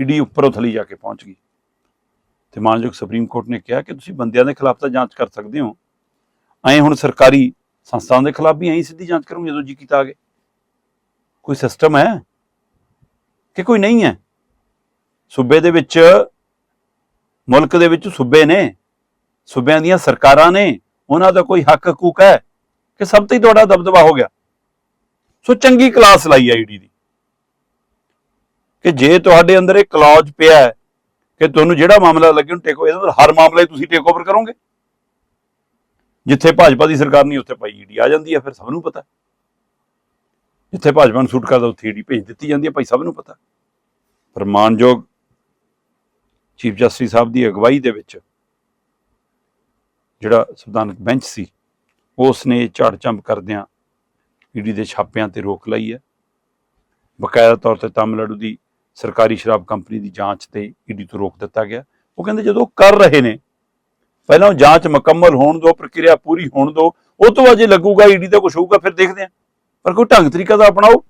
ਈਡੀ ਉੱਪਰੋਂ ਥਲੀ ਜਾ ਕੇ ਪਹੁੰਚ ਗਈ। ਤੇ ਮਾਨਯੋਗ ਸੁਪਰੀਮ ਕੋਰਟ ਨੇ ਕਿਹਾ ਕਿ ਤੁਸੀਂ ਬੰਦਿਆਂ ਦੇ ਖਿਲਾਫ ਤਾਂ ਜਾਂਚ ਕਰ ਸਕਦੇ ਹੋ। ਐਂ ਹੁਣ ਸਰਕਾਰੀ ਸੰਸਥਾਵਾਂ ਦੇ ਖਿਲਾਫ ਵੀ ਐਂ ਸਿੱਧੀ ਜਾਂਚ ਕਰੂੰ ਜਦੋਂ ਜੀ ਕੀਤਾ ਆਗੇ ਕੋਈ ਸਿਸਟਮ ਹੈ? ਕਿ ਕੋਈ ਨਹੀਂ ਹੈ? ਸੂਬੇ ਦੇ ਵਿੱਚ, ਮੁਲਕ ਦੇ ਵਿੱਚ ਸੂਬੇ ਨੇ, ਸੂਬਿਆਂ ਦੀਆਂ ਸਰਕਾਰਾਂ ਨੇ, ਉਹਨਾਂ ਦਾ ਕੋਈ ਹੱਕ ਹਕੂਕ ਹੈ ਕਿ ਸਭ ਤੇ ਹੀ ਤੁਹਾਡਾ ਦਬਦਬਾ ਹੋ ਗਿਆ? ਸੋ ਚੰਗੀ ਕਲਾਸ ਲਾਈ ਹੈ ਈਡੀ ਦੀ। ਕਿ ਜੇ ਤੁਹਾਡੇ ਅੰਦਰ ਇਹ ਕਲੌਜ ਪਿਆ ਹੈ ਕਿ ਤੁਹਾਨੂੰ ਜਿਹੜਾ ਮਾਮਲਾ ਲੱਗੇ ਉਹਨੂੰ ਟੇਕੋ ਇਹਦੇ ਅੰਦਰ ਹਰ ਮਾਮਲਾ ਤੁਸੀਂ ਟੇਕ ਓਵਰ ਕਰੋਗੇ? ਜਿੱਥੇ ਭਾਜਪਾ ਦੀ ਸਰਕਾਰ ਨਹੀਂ, ਉੱਥੇ ਭਾਈ ਈਡੀ ਆ ਜਾਂਦੀ ਹੈ, ਫਿਰ ਸਭ ਨੂੰ ਪਤਾ। ਜਿੱਥੇ ਭਾਜਪਾ ਨੂੰ ਸੂਟ ਕਰਦਾ, ਉੱਥੇ ਈਡੀ ਭੇਜ ਦਿੱਤੀ ਜਾਂਦੀ ਹੈ, ਭਾਈ ਸਭ ਨੂੰ ਪਤਾ। ਪਰ ਮਾਨਯੋਗ ਚੀਫ ਜਸਟਿਸ ਸਾਹਿਬ ਦੀ ਅਗਵਾਈ ਦੇ ਵਿੱਚ ਜਿਹੜਾ ਸੰਵਿਧਾਨਕ ਬੈਂਚ ਸੀ ਉਸ ਨੇ ਝਾੜ ਝੰਪ ਕਰਦਿਆਂ ਈਡੀ ਦੇ ਛਾਪਿਆਂ ਤੇ ਰੋਕ ਲਈ ਹੈ। ਬਕਾਇਦਾ ਤੌਰ ਤੇ ਤਾਮਿਲਨਾਡੂ ਦੀ ਸਰਕਾਰੀ ਸ਼ਰਾਬ ਕੰਪਨੀ ਦੀ ਜਾਂਚ ਤੇ ਈਡੀ ਤੋਂ ਰੋਕ ਦਿੱਤਾ ਗਿਆ। ਉਹ ਕਹਿੰਦੇ ਜਦੋਂ ਕਰ ਰਹੇ ਨੇ, ਪਹਿਲਾਂ ਉਹ ਜਾਂਚ ਮੁਕੰਮਲ ਹੋਣ ਦੋ ਪ੍ਰਕਿਰਿਆ ਪੂਰੀ ਹੋਣ ਦੋ ਉਹ ਤੋਂ ਬਾਅਦ ਜੇ ਲੱਗੂਗਾ ਈਡੀ ਦਾ ਕੁਝ ਹੋਊਗਾ, ਫਿਰ ਦੇਖਦੇ ਆਂ ਪਰ ਕੋਈ ਢੰਗ ਤਰੀਕਾ ਦਾ ਅਪਣਾਓ।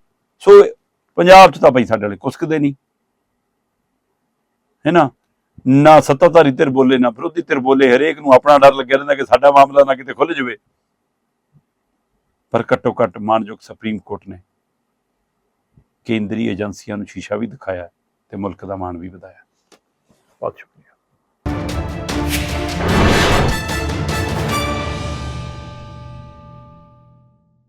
ਸੋ ਪੰਜਾਬ 'ਚ ਤਾਂ ਬਈ ਸਾਡੇ ਵਾਲੇ ਕੁਸਕਦੇ ਨਹੀਂ। ਹੈ ਨਾ? ਨਾ ਸੱਤਾਧਾਰੀ ਧਿਰ ਬੋਲੇ, ਨਾ ਵਿਰੋਧੀ ਧਿਰ ਬੋਲੇ, ਹਰੇਕ ਨੂੰ ਆਪਣਾ ਡਰ ਲੱਗਿਆ ਰਹਿੰਦਾ ਕਿ ਸਾਡਾ ਮਾਮਲਾ ਨਾ ਕਿਤੇ ਖੁੱਲ ਜਾਵੇ। ਪਰ ਘੱਟੋ ਘੱਟ ਮਾਨਯੋਗ ਸੁਪਰੀਮ ਕੋਰਟ ਨੇ ਕੇਂਦਰੀ ਏਜੰਸੀਆਂ ਨੂੰ ਸ਼ੀਸ਼ਾ ਵੀ ਦਿਖਾਇਆ ਹੈ ਤੇ ਮੁਲਕ ਦਾ ਮਾਣ ਵੀ ਵਧਾਇਆ। ਬਹੁਤ ਸ਼ੁਕਰੀਆ।